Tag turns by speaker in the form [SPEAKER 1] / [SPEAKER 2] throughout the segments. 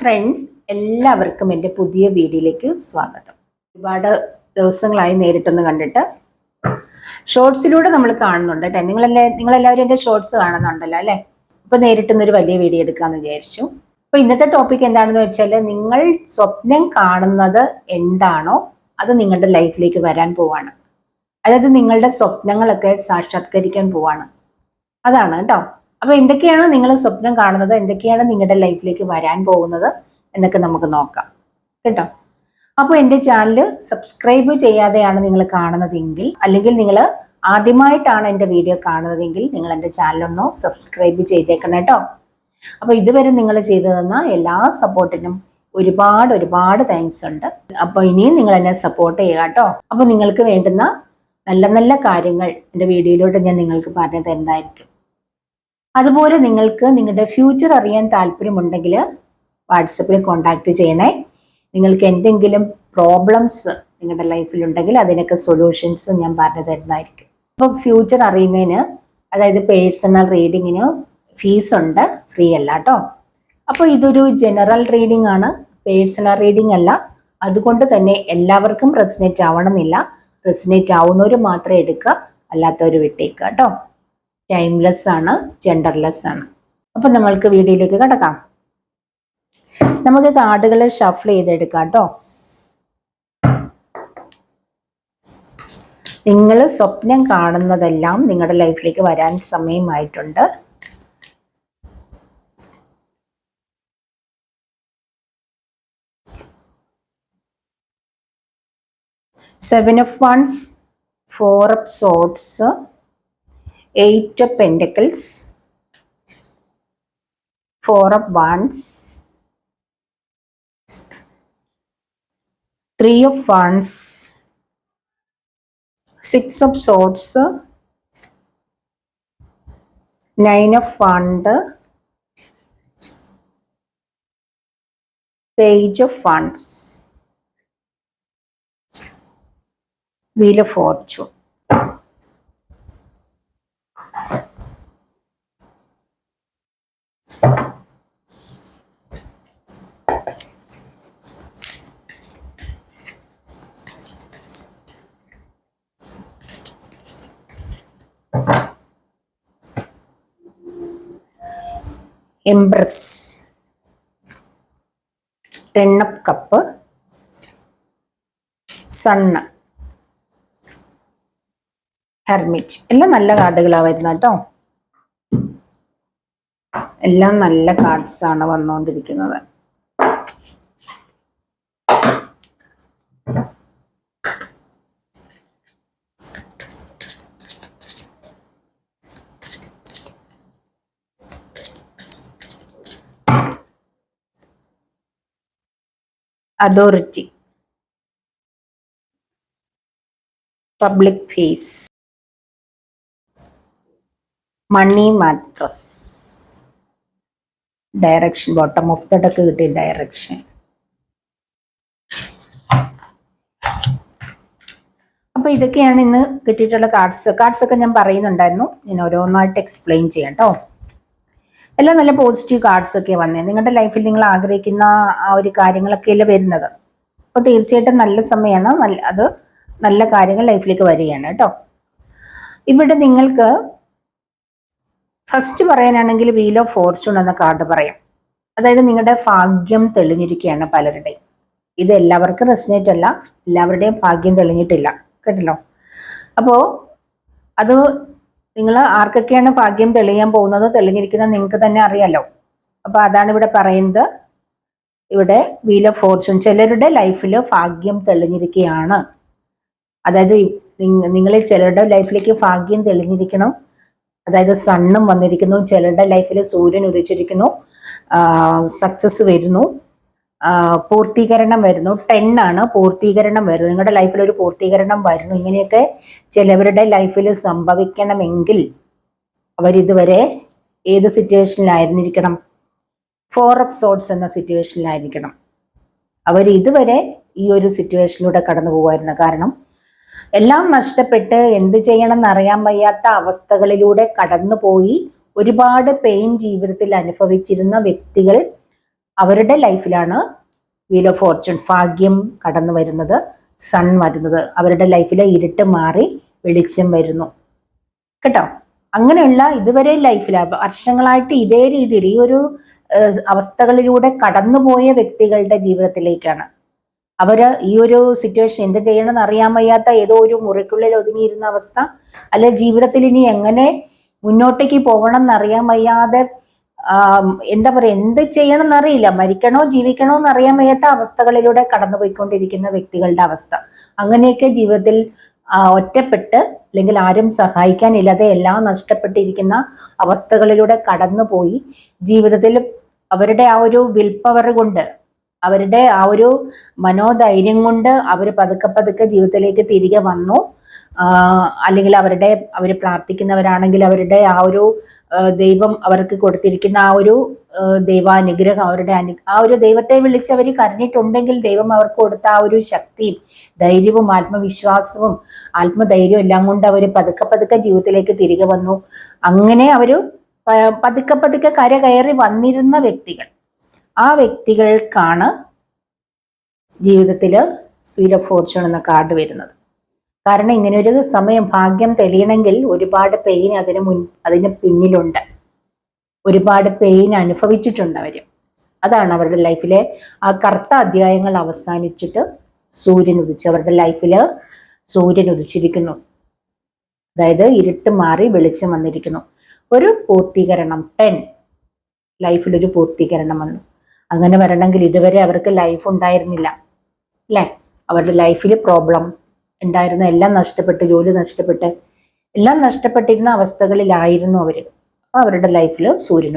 [SPEAKER 1] Friends എല്ലാവർക്കും എന്റെ പുതിയ വീഡിയോയിലേക്ക് സ്വാഗതം. ഒരുപാട് ദിവസങ്ങളായി നേരിട്ടൊന്ന് കണ്ടിട്ട് ഷോർട്സിലൂടെ നമ്മൾ കാണുന്നുണ്ട് കേട്ടോ നിങ്ങളെല്ലാ നിങ്ങളെല്ലാവരും എന്റെ ഷോർട്സ് കാണുന്നുണ്ടല്ലോ അല്ലേ? അപ്പോൾ നേരിട്ടൊന്നൊരു വലിയ വീഡിയോ എടുക്കാമെന്ന് വിചാരിച്ചു. അപ്പോൾ ഇന്നത്തെ ടോപ്പിക് എന്താണെന്ന് വെച്ചാൽ നിങ്ങൾ സ്വപ്നം കാണുന്നത് എന്താണോ അത് നിങ്ങളുടെ ലൈഫിലേക്ക് വരാൻ പോവാണ്. അതായത് നിങ്ങളുടെ സ്വപ്നങ്ങളൊക്കെ സാക്ഷാത്കരിക്കാൻ പോവാണ്. അതാണ് കേട്ടോ അപ്പൊ എന്തൊക്കെയാണ് നിങ്ങൾ സ്വപ്നം കാണുന്നത്? എന്തൊക്കെയാണ് നിങ്ങളുടെ ലൈഫിലേക്ക് വരാൻ പോകുന്നത്? എന്നൊക്കെ നമുക്ക് നോക്കാം. കേട്ടോ? അപ്പോൾ എന്റെ ചാനൽ സബ്സ്ക്രൈബ് ചെയ്യാതെയാണ് നിങ്ങൾ കാണുന്നതെങ്കിൽ അല്ലെങ്കിൽ നിങ്ങൾ ആദ്യമായിട്ടാണ് എന്റെ വീഡിയോ കാണുന്നതെങ്കിൽ നിങ്ങൾ എന്റെ ചാനലൊന്ന് സബ്സ്ക്രൈബ് ചെയ്തേക്കണം കേട്ടോ. അപ്പോൾ ഇതുവരെ നിങ്ങൾ ചെയ്തു തന്ന എല്ലാ സപ്പോർട്ടിനും ഒരുപാട് ഒരുപാട് താങ്ക്സ് ഉണ്ട്. അപ്പോൾ ഇനിയും നിങ്ങൾ എന്നെ സപ്പോർട്ട് ചെയ്യുക കേട്ടോ. അപ്പോൾ നിങ്ങൾക്ക് വേണ്ടുന്ന നല്ല നല്ല കാര്യങ്ങൾ എന്റെ വീഡിയോയിലൂടെ ഞാൻ നിങ്ങൾക്ക് പറഞ്ഞു തരുന്നതായിരിക്കും. അതുപോലെ നിങ്ങൾക്ക് നിങ്ങളുടെ ഫ്യൂച്ചർ അറിയാൻ താല്പര്യമുണ്ടെങ്കിൽ വാട്സപ്പിൽ കോൺടാക്റ്റ് ചെയ്യണേ. നിങ്ങൾക്ക് എന്തെങ്കിലും പ്രോബ്ലംസ് നിങ്ങളുടെ ലൈഫിൽ ഉണ്ടെങ്കിൽ അതിനൊക്കെ സൊല്യൂഷൻസ് ഞാൻ പറഞ്ഞു തരുന്നതായിരിക്കും. അപ്പം ഫ്യൂച്ചർ അറിയുന്നതിന് അതായത് പേഴ്സണൽ റീഡിങ്ങിന് ഫീസ് ഉണ്ട്. ഫ്രീ അല്ല കേട്ടോ അപ്പോൾ ഇതൊരു ജനറൽ റീഡിംഗ് ആണ്. പേഴ്സണൽ റീഡിംഗ് അല്ല. അതുകൊണ്ട് തന്നെ എല്ലാവർക്കും റെസിനേറ്റ് ആവണമെന്നില്ല. റെസിനേറ്റ് ആവുന്നവർ മാത്രം എടുക്കുക. അല്ലാത്തവർ വിട്ടേക്കുക കേട്ടോ ടൈംലെസ് ആണ് ജെൻഡർലെസ് ആണ്. അപ്പൊ നമ്മൾക്ക് വീഡിയോയിലേക്ക് കിടക്കാം. നമുക്ക് കാർഡുകൾ ഷഫിൾ ചെയ്തെടുക്കാം കേട്ടോ. നിങ്ങൾ സ്വപ്നം കാണുന്നതെല്ലാം നിങ്ങളുടെ ലൈഫിലേക്ക് വരാൻ സമയമായിട്ടുണ്ട്. Seven of wands four of swords eight of pentacles. Four of wands. Three of wands. Six of swords. Nine of wand page of wands. Wheel of fortune empress ten of cup sun hermit എല്ലാം നല്ല കാർഡുകളാണ് വരുന്നത് കേട്ടോ. എല്ലാം നല്ല cards ആണ് വന്നുകൊണ്ടിരിക്കുന്നത് authority. Public face. Money matters. Direction bottom of the കിട്ടിയ ഡയറക്ഷൻ. അപ്പൊ ഇതൊക്കെയാണ് ഇന്ന് കിട്ടിയിട്ടുള്ള കാർഡ്സ്. കാർഡ്സ് ഒക്കെ ഞാൻ പറയുന്നുണ്ടായിരുന്നു. ഞാൻ ഓരോന്നായിട്ട് എക്സ്പ്ലെയിൻ ചെയ്യാം കേട്ടോ. എല്ലാം നല്ല പോസിറ്റീവ് കാർഡ്സ് ഒക്കെ വന്നേ. നിങ്ങളുടെ ലൈഫിൽ നിങ്ങൾ ആഗ്രഹിക്കുന്ന ആ ഒരു കാര്യങ്ങളൊക്കെ അല്ലേ വരുന്നത്? അപ്പോൾ തീർച്ചയായിട്ടും നല്ല സമയമാണ് അത് നല്ല കാര്യങ്ങൾ ലൈഫിലേക്ക് വരികയാണ് കേട്ടോ. ഇവിടെ നിങ്ങൾക്ക് ഫസ്റ്റ് പറയാനാണെങ്കിൽ വീൽ ഓഫ് ഫോർച്യൂൺ എന്ന കാർഡ് പറയാം. അതായത് നിങ്ങളുടെ ഭാഗ്യം തെളിഞ്ഞിരിക്കുകയാണ് പലരുടെയും. ഇത് എല്ലാവർക്കും റെസിനേറ്റ് അല്ല. എല്ലാവരുടെയും ഭാഗ്യം തെളിഞ്ഞിട്ടില്ല. കേട്ടല്ലോ? അപ്പോൾ അത് നിങ്ങൾ ആർക്കൊക്കെയാണ് ഭാഗ്യം തെളിയാൻ പോകുന്നത്? തെളിഞ്ഞിരിക്കുന്നത് നിങ്ങൾക്ക് തന്നെ അറിയാലോ. അപ്പോൾ അതാണ് ഇവിടെ പറയുന്നത്. ഇവിടെ വീൽ ഓഫ് ഫോർച്യൂൺ ചിലരുടെ ലൈഫിൽ ഭാഗ്യം തെളിഞ്ഞിരിക്കുകയാണ്. അതായത് നിങ്ങളിൽ ചിലരുടെ ലൈഫിലേക്ക് ഭാഗ്യം തെളിഞ്ഞിരിക്കണം. അതായത് സണ്ണും വന്നിരിക്കുന്നു. ചിലരുടെ ലൈഫിൽ സൂര്യൻ ഉദിച്ചിരിക്കുന്നു. സക്സസ് വരുന്നു. പൂർത്തീകരണം വരുന്നു. ടെൻ ആണ് പൂർത്തീകരണം വരുന്നു നിങ്ങളുടെ ലൈഫിൽ ഒരു പൂർത്തീകരണം വരുന്നു. ഇങ്ങനെയൊക്കെ ചിലവരുടെ ലൈഫിൽ സംഭവിക്കണമെങ്കിൽ അവരിതുവരെ ഏത് സിറ്റുവേഷനിലായിരുന്നിരിക്കണം ഫോർ ഓഫ് സോഡ്സ് എന്ന സിറ്റുവേഷനിലായിരിക്കണം അവർ ഇതുവരെ ഈ ഒരു സിറ്റുവേഷനിലൂടെ കടന്നു പോകുമായിരുന്നു. കാരണം എല്ലാം നഷ്ടപ്പെട്ട് എന്ത് ചെയ്യണം എന്നറിയാൻ വയ്യാത്ത അവസ്ഥകളിലൂടെ കടന്നുപോയി ഒരുപാട് പെയിൻ ജീവിതത്തിൽ അനുഭവിച്ചിരുന്ന വ്യക്തികൾ അവരുടെ ലൈഫിലാണ് വീൽ ഓഫ് ഫോർച്യൂൺ ഭാഗ്യം കടന്നു വരുന്നത്. സൺ വരുന്നത്. അവരുടെ ലൈഫിലെ ഇരുട്ട് മാറി വെളിച്ചം വരുന്നു. കേട്ടോ? അങ്ങനെയുള്ള ഇതുവരെ ലൈഫിൽ വർഷങ്ങളായിട്ട് ഇതേ രീതിയിൽ ഈ ഒരു അവസ്ഥകളിലൂടെ കടന്നുപോയ വ്യക്തികളുടെ ജീവിതത്തിലേക്കാണ്. അവർ ഈ ഒരു സിറ്റുവേഷൻ എന്ത് ചെയ്യണമെന്ന് അറിയാൻ വയ്യാത്ത ഏതോ ഒരു മുറിക്കുള്ളിൽ ഒതുങ്ങിയിരുന്ന അവസ്ഥ. അല്ലെ ജീവിതത്തിൽ ഇനി എങ്ങനെ മുന്നോട്ടേക്ക് പോകണം എന്നറിയാൻ വയ്യാതെ എന്താ പറയാ എന്ത് ചെയ്യണം എന്നറിയില്ല മരിക്കണോ ജീവിക്കണോ എന്ന് അറിയാൻ വയ്യാത്ത അവസ്ഥകളിലൂടെ കടന്നുപോയിക്കൊണ്ടിരിക്കുന്ന വ്യക്തികളുടെ അവസ്ഥ. അങ്ങനെയൊക്കെ ജീവിതത്തിൽ ഒറ്റപ്പെട്ട് അല്ലെങ്കിൽ ആരും സഹായിക്കാനില്ലാതെ എല്ലാം നഷ്ടപ്പെട്ടിരിക്കുന്ന അവസ്ഥകളിലൂടെ കടന്നുപോയി ജീവിതത്തിൽ അവരുടെ ആ ഒരു വിൽ പവർ കൊണ്ട് അവരുടെ ആ ഒരു മനോധൈര്യം കൊണ്ട് അവർ പതുക്കെ പതുക്കെ ജീവിതത്തിലേക്ക് തിരികെ വന്നു. അല്ലെങ്കിൽ അവരുടെ അവർ പ്രാർത്ഥിക്കുന്നവരാണെങ്കിൽ അവരുടെ ആ ഒരു ദൈവം അവർക്ക് കൊടുത്തിരിക്കുന്ന ആ ഒരു ദൈവാനുഗ്രഹം അവരുടെ അനു ആ ഒരു ദൈവത്തെ വിളിച്ച് അവർ കരഞ്ഞിട്ടുണ്ടെങ്കിൽ ദൈവം അവർക്ക് കൊടുത്ത ആ ഒരു ശക്തിയും ധൈര്യവും ആത്മവിശ്വാസവും ആത്മധൈര്യവും എല്ലാം കൊണ്ട് അവർ പതുക്കെ പതുക്കെ ജീവിതത്തിലേക്ക് തിരികെ വന്നു. അങ്ങനെ അവർ പതുക്കെ പതുക്കെ കര കയറി വന്നിരുന്ന വ്യക്തികൾ. ആ വ്യക്തികൾക്കാണ് ജീവിതത്തിൽ വീൽ ഓഫ് ഫോർച്യൂൺ എന്ന കാർഡ് വരുന്നത്. കാരണം ഇങ്ങനെ ഒരു സമയം ഭാഗ്യം തെളിയണമെങ്കിൽ ഒരുപാട് പെയിൻ അതിന് മുൻ അതിന് പിന്നിലുണ്ട്. ഒരുപാട് പെയിൻ അനുഭവിച്ചിട്ടുണ്ട് അവർ അതാണ് അവരുടെ ലൈഫിലെ ആ കറുത്ത അധ്യായങ്ങൾ അവസാനിച്ചിട്ട് സൂര്യൻ ഉദിച്ച് അവരുടെ ലൈഫിൽ സൂര്യൻ ഉദിച്ചിരിക്കുന്നു. അതായത് ഇരുട്ട് മാറി വെളിച്ചം വന്നിരിക്കുന്നു. ഒരു പൂർത്തീകരണം ടെൻ ലൈഫിൽ ഒരു പൂർത്തീകരണം വന്നു. അങ്ങനെ വരണമെങ്കിൽ ഇതുവരെ അവർക്ക് ലൈഫ് ഉണ്ടായിരുന്നില്ല. അല്ലേ? അവരുടെ ലൈഫിൽ പ്രോബ്ലം ഉണ്ടായിരുന്ന. എല്ലാം നഷ്ടപ്പെട്ട് ജോലി നഷ്ടപ്പെട്ട് എല്ലാം നഷ്ടപ്പെട്ടിരുന്ന അവസ്ഥകളിലായിരുന്നു അവർ അപ്പോൾ അവരുടെ ലൈഫിൽ സൂര്യൻ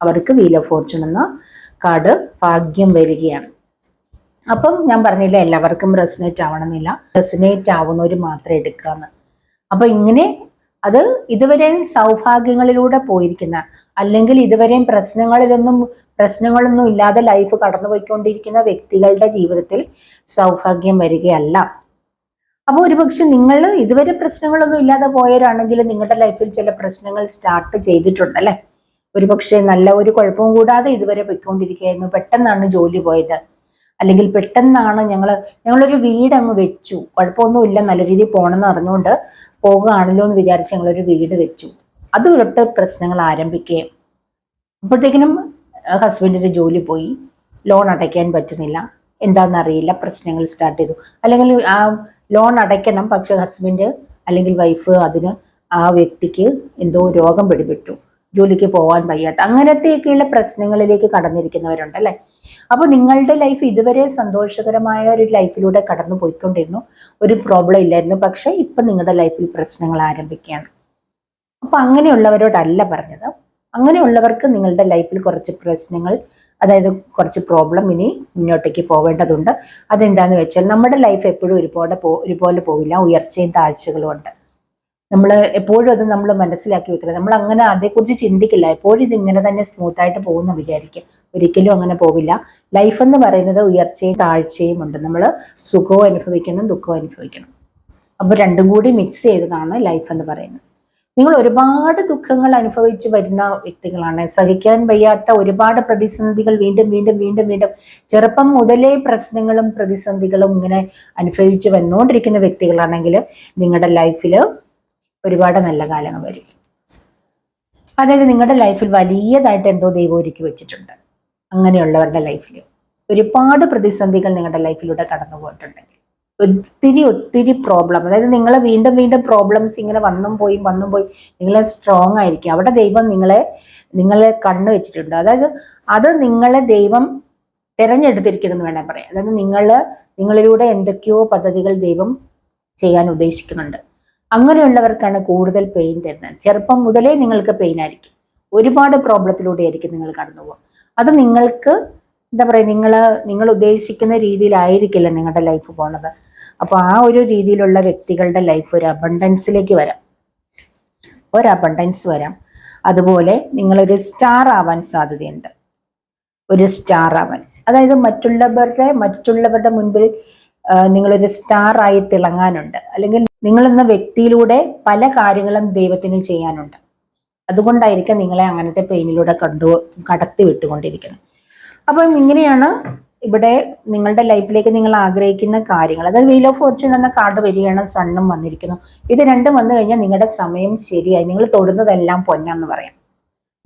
[SPEAKER 1] അവർക്ക് വീല ഓഫ് ഫോർച്യൂൺ എന്ന കാർഡ് ഭാഗ്യം വരികയാണ്. അപ്പം ഞാൻ പറഞ്ഞില്ല എല്ലാവർക്കും റെസിനേറ്റ് ആവണമെന്നില്ല. റെസിനേറ്റ് ആവുന്നവർ മാത്രം എടുക്കാന്ന് അപ്പൊ ഇങ്ങനെ അത് ഇതുവരെയും സൗഭാഗ്യങ്ങളിലൂടെ പോയിരിക്കുന്ന അല്ലെങ്കിൽ ഇതുവരെയും പ്രശ്നങ്ങളിലൊന്നും പ്രശ്നങ്ങളൊന്നും ഇല്ലാതെ ലൈഫ് കടന്നുപോയിക്കൊണ്ടിരിക്കുന്ന വ്യക്തികളുടെ ജീവിതത്തിൽ സൗഭാഗ്യം വരികയല്ല. അപ്പോൾ ഒരുപക്ഷെ നിങ്ങൾ ഇതുവരെ പ്രശ്നങ്ങളൊന്നും ഇല്ലാതെ പോയവരാണെങ്കിൽ നിങ്ങളുടെ ലൈഫിൽ ചില പ്രശ്നങ്ങൾ സ്റ്റാർട്ട് ചെയ്തിട്ടുണ്ട് അല്ലെ? ഒരുപക്ഷെ നല്ല ഒരു കുഴപ്പവും കൂടാതെ ഇതുവരെ പൊയ്ക്കൊണ്ടിരിക്കുകയായിരുന്നു. പെട്ടെന്നാണ് ജോലി പോയത്. അല്ലെങ്കിൽ പെട്ടെന്നാണ് ഞങ്ങൾ ഞങ്ങളൊരു വീട് അങ്ങ് വെച്ചു. കുഴപ്പമൊന്നുമില്ല നല്ല രീതിയിൽ പോകണമെന്ന് അറിഞ്ഞുകൊണ്ട് പോകുകയാണല്ലോ എന്ന് വിചാരിച്ച് ഞങ്ങളൊരു വീട് വെച്ചു. അത് തൊട്ട് പ്രശ്നങ്ങൾ ആരംഭിക്കുകയും അപ്പോഴത്തേക്കിനും ഹസ്ബൻഡിന്റെ ജോലി പോയി. ലോൺ അടയ്ക്കാൻ പറ്റുന്നില്ല. എന്താണെന്നറിയില്ല. പ്രശ്നങ്ങൾ സ്റ്റാർട്ട് ചെയ്തു. അല്ലെങ്കിൽ ആ ലോൺ അടയ്ക്കണം. പക്ഷെ ഹസ്ബൻഡ് അല്ലെങ്കിൽ വൈഫ് അതിന് ആ വ്യക്തിക്ക് എന്തോ രോഗം പിടിപെട്ടു. ജോലിക്ക് പോകാൻ വയ്യാത്ത അങ്ങനത്തെയൊക്കെയുള്ള പ്രശ്നങ്ങളിലേക്ക് കടന്നിരിക്കുന്നവരുണ്ട് അല്ലേ? അപ്പോൾ നിങ്ങളുടെ ലൈഫ് ഇതുവരെ സന്തോഷകരമായ ഒരു ലൈഫിലൂടെ കടന്നു പോയിക്കൊണ്ടിരുന്നു ഒരു പ്രോബ്ലം ഇല്ലായിരുന്നു. പക്ഷെ ഇപ്പം നിങ്ങളുടെ ലൈഫിൽ പ്രശ്നങ്ങൾ ആരംഭിക്കുകയാണ്. അപ്പൊ അങ്ങനെയുള്ളവരോടല്ല പറഞ്ഞത്. അങ്ങനെയുള്ളവർക്ക് നിങ്ങളുടെ ലൈഫിൽ കുറച്ച് പ്രശ്നങ്ങൾ അതായത് കുറച്ച് പ്രോബ്ലം ഇനി മുന്നോട്ടേക്ക് പോവേണ്ടതുണ്ട്. അതെന്താന്ന് വെച്ചാൽ നമ്മുടെ ലൈഫ് എപ്പോഴും ഒരുപോലെ പോ ഒരുപോലെ പോവില്ല. ഉയർച്ചയും താഴ്ചകളും ഉണ്ട്. നമ്മൾ എപ്പോഴും അത് നമ്മൾ മനസ്സിലാക്കി വെക്കണം. നമ്മൾ അങ്ങനെ അതേക്കുറിച്ച് ചിന്തിക്കില്ല. എപ്പോഴും ഇത് ഇങ്ങനെ തന്നെ സ്മൂത്ത് ആയിട്ട് പോകുന്ന വിചാരിക്കുക. ഒരിക്കലും അങ്ങനെ പോവില്ല. ലൈഫ് എന്ന് പറയുന്നത് ഉയർച്ചയും താഴ്ചയും ഉണ്ട്. നമ്മൾ സുഖവും അനുഭവിക്കണം ദുഃഖവും അനുഭവിക്കണം. അപ്പോൾ രണ്ടും കൂടി മിക്സ് ചെയ്തതാണ് ലൈഫ് എന്ന് പറയുന്നത്. നിങ്ങൾ ഒരുപാട് ദുഃഖങ്ങൾ അനുഭവിച്ച് വരുന്ന വ്യക്തികളാണ്. സഹിക്കാൻ വയ്യാത്ത ഒരുപാട് പ്രതിസന്ധികൾ വീണ്ടും വീണ്ടും വീണ്ടും വീണ്ടും ചെറുപ്പം മുതലേ പ്രശ്നങ്ങളും പ്രതിസന്ധികളും ഇങ്ങനെ അനുഭവിച്ച് വന്നുകൊണ്ടിരിക്കുന്ന വ്യക്തികളാണെങ്കിൽ നിങ്ങളുടെ ലൈഫിൽ ഒരുപാട് നല്ല കാലങ്ങൾ വരും. അതായത് നിങ്ങളുടെ ലൈഫിൽ വലിയതായിട്ട് എന്തോ ദൈവം ഒരുക്കി വെച്ചിട്ടുണ്ട്. അങ്ങനെയുള്ളവരുടെ ലൈഫിൽ ഒരുപാട് പ്രതിസന്ധികൾ നിങ്ങളുടെ ലൈഫിലൂടെ കടന്നു പോയിട്ടുണ്ടെങ്കിൽ ഒത്തിരി ഒത്തിരി പ്രോബ്ലം അതായത് നിങ്ങൾ വീണ്ടും വീണ്ടും പ്രോബ്ലംസ് ഇങ്ങനെ വന്നും പോയി വന്നും പോയി. നിങ്ങൾ സ്ട്രോങ് ആയിരിക്കും. അവിടെ ദൈവം നിങ്ങളെ നിങ്ങളെ കണ്ണു വെച്ചിട്ടുണ്ട്. അതായത് അത് നിങ്ങളെ ദൈവം തിരഞ്ഞെടുത്തിരിക്കുന്നു വേണേൽ പറയാം. അതായത് നിങ്ങൾ നിങ്ങളിലൂടെ എന്തൊക്കെയോ പദ്ധതികൾ ദൈവം ചെയ്യാൻ ഉദ്ദേശിക്കുന്നുണ്ട്. അങ്ങനെയുള്ളവർക്കാണ് കൂടുതൽ പെയിൻ തരുന്നത്. ചെറുപ്പം മുതലേ നിങ്ങൾക്ക് പെയിൻ ആയിരിക്കും. ഒരുപാട് പ്രോബ്ലത്തിലൂടെ ആയിരിക്കും നിങ്ങൾ കടന്നു പോകുക. അത് നിങ്ങൾക്ക് എന്താ പറയുക നിങ്ങൾ നിങ്ങൾ ഉദ്ദേശിക്കുന്ന രീതിയിലായിരിക്കില്ല നിങ്ങളുടെ ലൈഫ് പോണത്. അപ്പോൾ ആ ഒരു രീതിയിലുള്ള വ്യക്തികളുടെ ലൈഫ് ഒരു അബണ്ടൻസിലേക്ക് വരാം. ഒരു അബണ്ടൻസ് വരാം. അതുപോലെ നിങ്ങളൊരു സ്റ്റാർ ആവാൻ സാധ്യതയുണ്ട്. ഒരു സ്റ്റാർ ആവാൻ. അതായത് മറ്റുള്ളവരുടെ മറ്റുള്ളവരുടെ മുൻപിൽ നിങ്ങളൊരു സ്റ്റാർ ആയി തിളങ്ങാനുണ്ട്. അല്ലെങ്കിൽ നിങ്ങളെന്ന വ്യക്തിയിലൂടെ പല കാര്യങ്ങളും ദൈവത്തിന് ചെയ്യാനുണ്ട്. അതുകൊണ്ടായിരിക്കും നിങ്ങളെ അങ്ങനത്തെ പെയിനിലൂടെ കണ്ടു കടത്തി വിട്ടുകൊണ്ടിരിക്കുന്നത് അപ്പം ഇങ്ങനെയാണ് ഇവിടെ നിങ്ങളുടെ ലൈഫിലേക്ക് നിങ്ങൾ ആഗ്രഹിക്കുന്ന കാര്യങ്ങൾ അതായത് വീൽ ഓഫ് ഫോർച്യൂൺ എന്ന കാർഡ് വരികയാണ് സണ്ണും വന്നിരിക്കുന്നു. ഇത് രണ്ടും വന്നു കഴിഞ്ഞാൽ നിങ്ങളുടെ സമയം ശരിയായി നിങ്ങൾ തൊടുന്നതെല്ലാം പൊന്നാന്ന് പറയാം.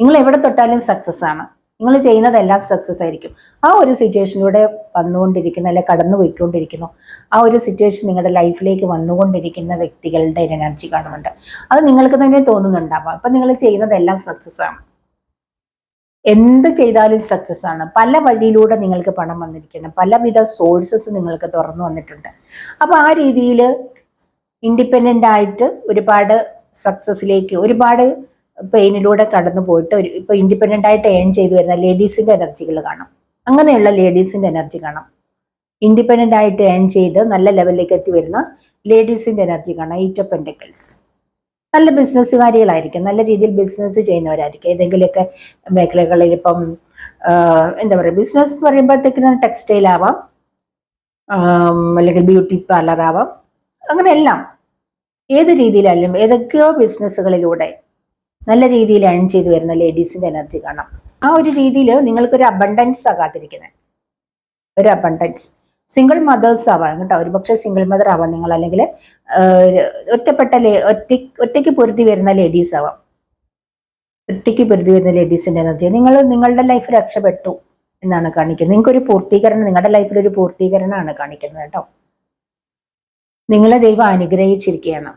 [SPEAKER 1] നിങ്ങൾ എവിടെ തൊട്ടാലും സക്സസ് ആണ്. നിങ്ങൾ ചെയ്യുന്നതെല്ലാം സക്സസ് ആയിരിക്കും. ആ ഒരു സിറ്റുവേഷനിലൂടെ വന്നുകൊണ്ടിരിക്കുന്ന അല്ലെ കടന്നു പോയിക്കൊണ്ടിരിക്കുന്നു ആ ഒരു സിറ്റുവേഷൻ നിങ്ങളുടെ ലൈഫിലേക്ക് വന്നുകൊണ്ടിരിക്കുന്ന വ്യക്തികളുടെ എനർജി കാണുന്നുണ്ട്. അത് നിങ്ങൾക്ക് തന്നെ തോന്നുന്നുണ്ടാവാം. അപ്പൊ നിങ്ങൾ ചെയ്യുന്നതെല്ലാം സക്സസ് ആണ്. എന്ത് ചെയ്താലും സക്സസ് ആണ്. പല വഴിയിലൂടെ നിങ്ങൾക്ക് പണം വന്നിരിക്കണം പലവിധ സോഴ്സസ് നിങ്ങൾക്ക് തുറന്നു വന്നിട്ടുണ്ട്. അപ്പൊ ആ രീതിയിൽ ഇൻഡിപെൻഡന്റ് ആയിട്ട് ഒരുപാട് സക്സസ്സിലേക്ക് ഒരുപാട് പെയിനിലൂടെ കടന്നു പോയിട്ട് ഒരു ഇപ്പൊ ഇൻഡിപെൻഡന്റ് ആയിട്ട് ഏൺ ചെയ്തു വരുന്ന ലേഡീസിന്റെ എനർജികൾ കാണാം. അങ്ങനെയുള്ള ലേഡീസിന്റെ എനർജി കാണാം. ഇൻഡിപെൻഡന്റ് ആയിട്ട് ഏൺ ചെയ്ത് നല്ല ലെവലിലേക്ക് എത്തി വരുന്ന ലേഡീസിന്റെ എനർജി കാണാം. ഈറ്റ് ഓഫ് നല്ല ബിസിനസ്സുകാരികളായിരിക്കും നല്ല രീതിയിൽ ബിസിനസ് ചെയ്യുന്നവരായിരിക്കും. ഏതെങ്കിലുമൊക്കെ മേഖലകളിൽ ഇപ്പം എന്താ പറയുക ബിസിനസ് എന്ന് പറയുമ്പോഴത്തേക്കിനും ടെക്സ്റ്റൈൽ ആവാം അല്ലെങ്കിൽ ബ്യൂട്ടി പാർലർ ആവാം അങ്ങനെ എല്ലാം. ഏത് രീതിയിലായാലും ഏതൊക്കെയോ ബിസിനസ്സുകളിലൂടെ നല്ല രീതിയിൽ ഏൺ ചെയ്തു വരുന്ന ലേഡീസിന്റെ എനർജി കാണാം. ആ ഒരു രീതിയിൽ നിങ്ങൾക്കൊരു അബണ്ടൻസ് ആകാതിരിക്കുന്നത്. ഒരു അബണ്ടൻസ് സിംഗിൾ മദേഴ്സ് ആവാം കേട്ടോ. ഒരുപക്ഷെ സിംഗിൾ മദർ ആവാം നിങ്ങൾ. അല്ലെങ്കിൽ ഒറ്റപ്പെട്ട ഒറ്റ ഒറ്റയ്ക്ക് പൊരുതി വരുന്ന ലേഡീസ് ആവാം. ഒറ്റയ്ക്ക് പൊരുതി വരുന്ന ലേഡീസിന്റെ എനർജി നിങ്ങൾ നിങ്ങളുടെ ലൈഫ് രക്ഷപ്പെട്ടു എന്നാണ് കാണിക്കുന്നത്. നിങ്ങൾക്കൊരു പൂർത്തീകരണം നിങ്ങളുടെ ലൈഫിൽ ഒരു പൂർത്തീകരണമാണ് കാണിക്കുന്നത് കേട്ടോ. നിങ്ങളെ ദൈവം അനുഗ്രഹിച്ചിരിക്കുകയാണ്.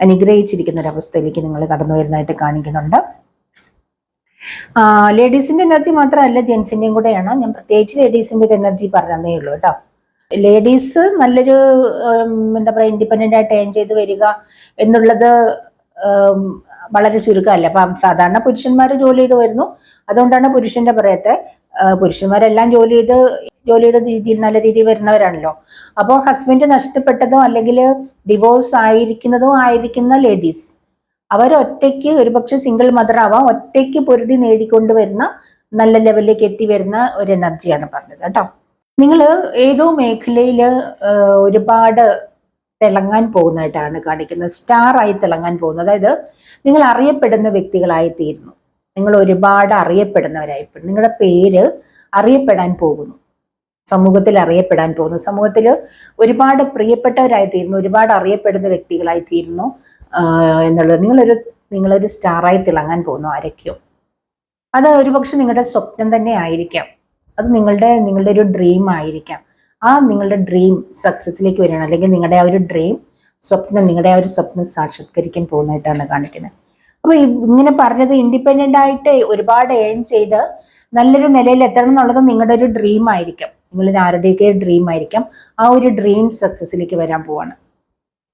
[SPEAKER 1] അനുഗ്രഹിച്ചിരിക്കുന്ന ഒരു അവസ്ഥയിലേക്ക് നിങ്ങൾ കടന്നു വരുന്നതായിട്ട് കാണിക്കുന്നുണ്ട്. ലേഡീസിന്റെ എനർജി മാത്രമല്ല ജെൻസിന്റെയും കൂടെയാണ്. ഞാൻ പ്രത്യേകിച്ച് ലേഡീസിന്റെ ഒരു എനർജി പറഞ്ഞതേ ഉള്ളൂ കേട്ടോ. ലേഡീസ് നല്ലൊരു എന്താ പറയുക ഇൻഡിപെൻഡന്റ് ആയിട്ട് ഏൺ ചെയ്ത് വരിക എന്നുള്ളത് വളരെ ചുരുക്കമല്ല. അപ്പം സാധാരണ പുരുഷന്മാർ ജോലി ചെയ്ത് വരുന്നു. അതുകൊണ്ടാണ് പുരുഷന്റെ പറയത്തെ പുരുഷന്മാരെല്ലാം ജോലി ചെയ്ത് ജോലി ചെയ്ത രീതിയിൽ നല്ല രീതിയിൽ വരുന്നവരാണല്ലോ. അപ്പോൾ ഹസ്ബൻഡ് നഷ്ടപ്പെട്ടതോ അല്ലെങ്കിൽ ഡിവോഴ്സ് ആയിരിക്കുന്നതോ ആയിരിക്കുന്ന ലേഡീസ് അവർ ഒറ്റയ്ക്ക് ഒരുപക്ഷെ സിംഗിൾ മദർ ആവാം. ഒറ്റയ്ക്ക് പൊരുതി നേടിക്കൊണ്ട് വരുന്ന നല്ല ലെവലിലേക്ക് എത്തി വരുന്ന ഒരു എനർജിയാണ് പറഞ്ഞത് കേട്ടോ. നിങ്ങൾ ഏതോ മേഖലയിൽ ഒരുപാട് തിളങ്ങാൻ പോകുന്നതായിട്ടാണ് കാണിക്കുന്നത്. സ്റ്റാർ ആയി തിളങ്ങാൻ പോകുന്നത്. അതായത് നിങ്ങൾ അറിയപ്പെടുന്ന വ്യക്തികളായി തീരുന്നു. നിങ്ങൾ ഒരുപാട് അറിയപ്പെടുന്നവരായി നിങ്ങളുടെ പേര് അറിയപ്പെടാൻ പോകുന്നു. സമൂഹത്തിൽ അറിയപ്പെടാൻ പോകുന്നു. സമൂഹത്തിൽ ഒരുപാട് പ്രിയപ്പെട്ടവരായി തീരുന്നു. ഒരുപാട് അറിയപ്പെടുന്ന വ്യക്തികളായി തീരുന്നു. എന്നുള്ളത്. നിങ്ങളൊരു നിങ്ങളൊരു സ്റ്റാറായി തിളങ്ങാൻ പോകുന്നു ആരൊക്കെയോ. അത് ഒരുപക്ഷെ നിങ്ങളുടെ സ്വപ്നം തന്നെ ആയിരിക്കാം. അത് നിങ്ങളുടെ നിങ്ങളുടെ ഒരു ഡ്രീം ആയിരിക്കാം. ആ നിങ്ങളുടെ ഡ്രീം സക്സസിലേക്ക് വരികയാണ്. അല്ലെങ്കിൽ നിങ്ങളുടെ ആ ഒരു ഡ്രീം സ്വപ്നം നിങ്ങളുടെ ആ ഒരു സ്വപ്നം സാക്ഷാത്കരിക്കാൻ പോകുന്നതായിട്ടാണ് കാണിക്കുന്നത്. അപ്പൊ ഇങ്ങനെ പറഞ്ഞത് ഇൻഡിപെൻഡന്റ് ആയിട്ട് ഒരുപാട് ഏൺ ചെയ്ത് നല്ലൊരു നിലയിൽ എത്തണം എന്നുള്ളത് നിങ്ങളുടെ ഒരു ഡ്രീം ആയിരിക്കാം. നിങ്ങളുടെ ആരുടെയൊക്കെ ഡ്രീം ആയിരിക്കാം. ആ ഒരു ഡ്രീം സക്സസിലേക്ക് വരാൻ പോവാണ്.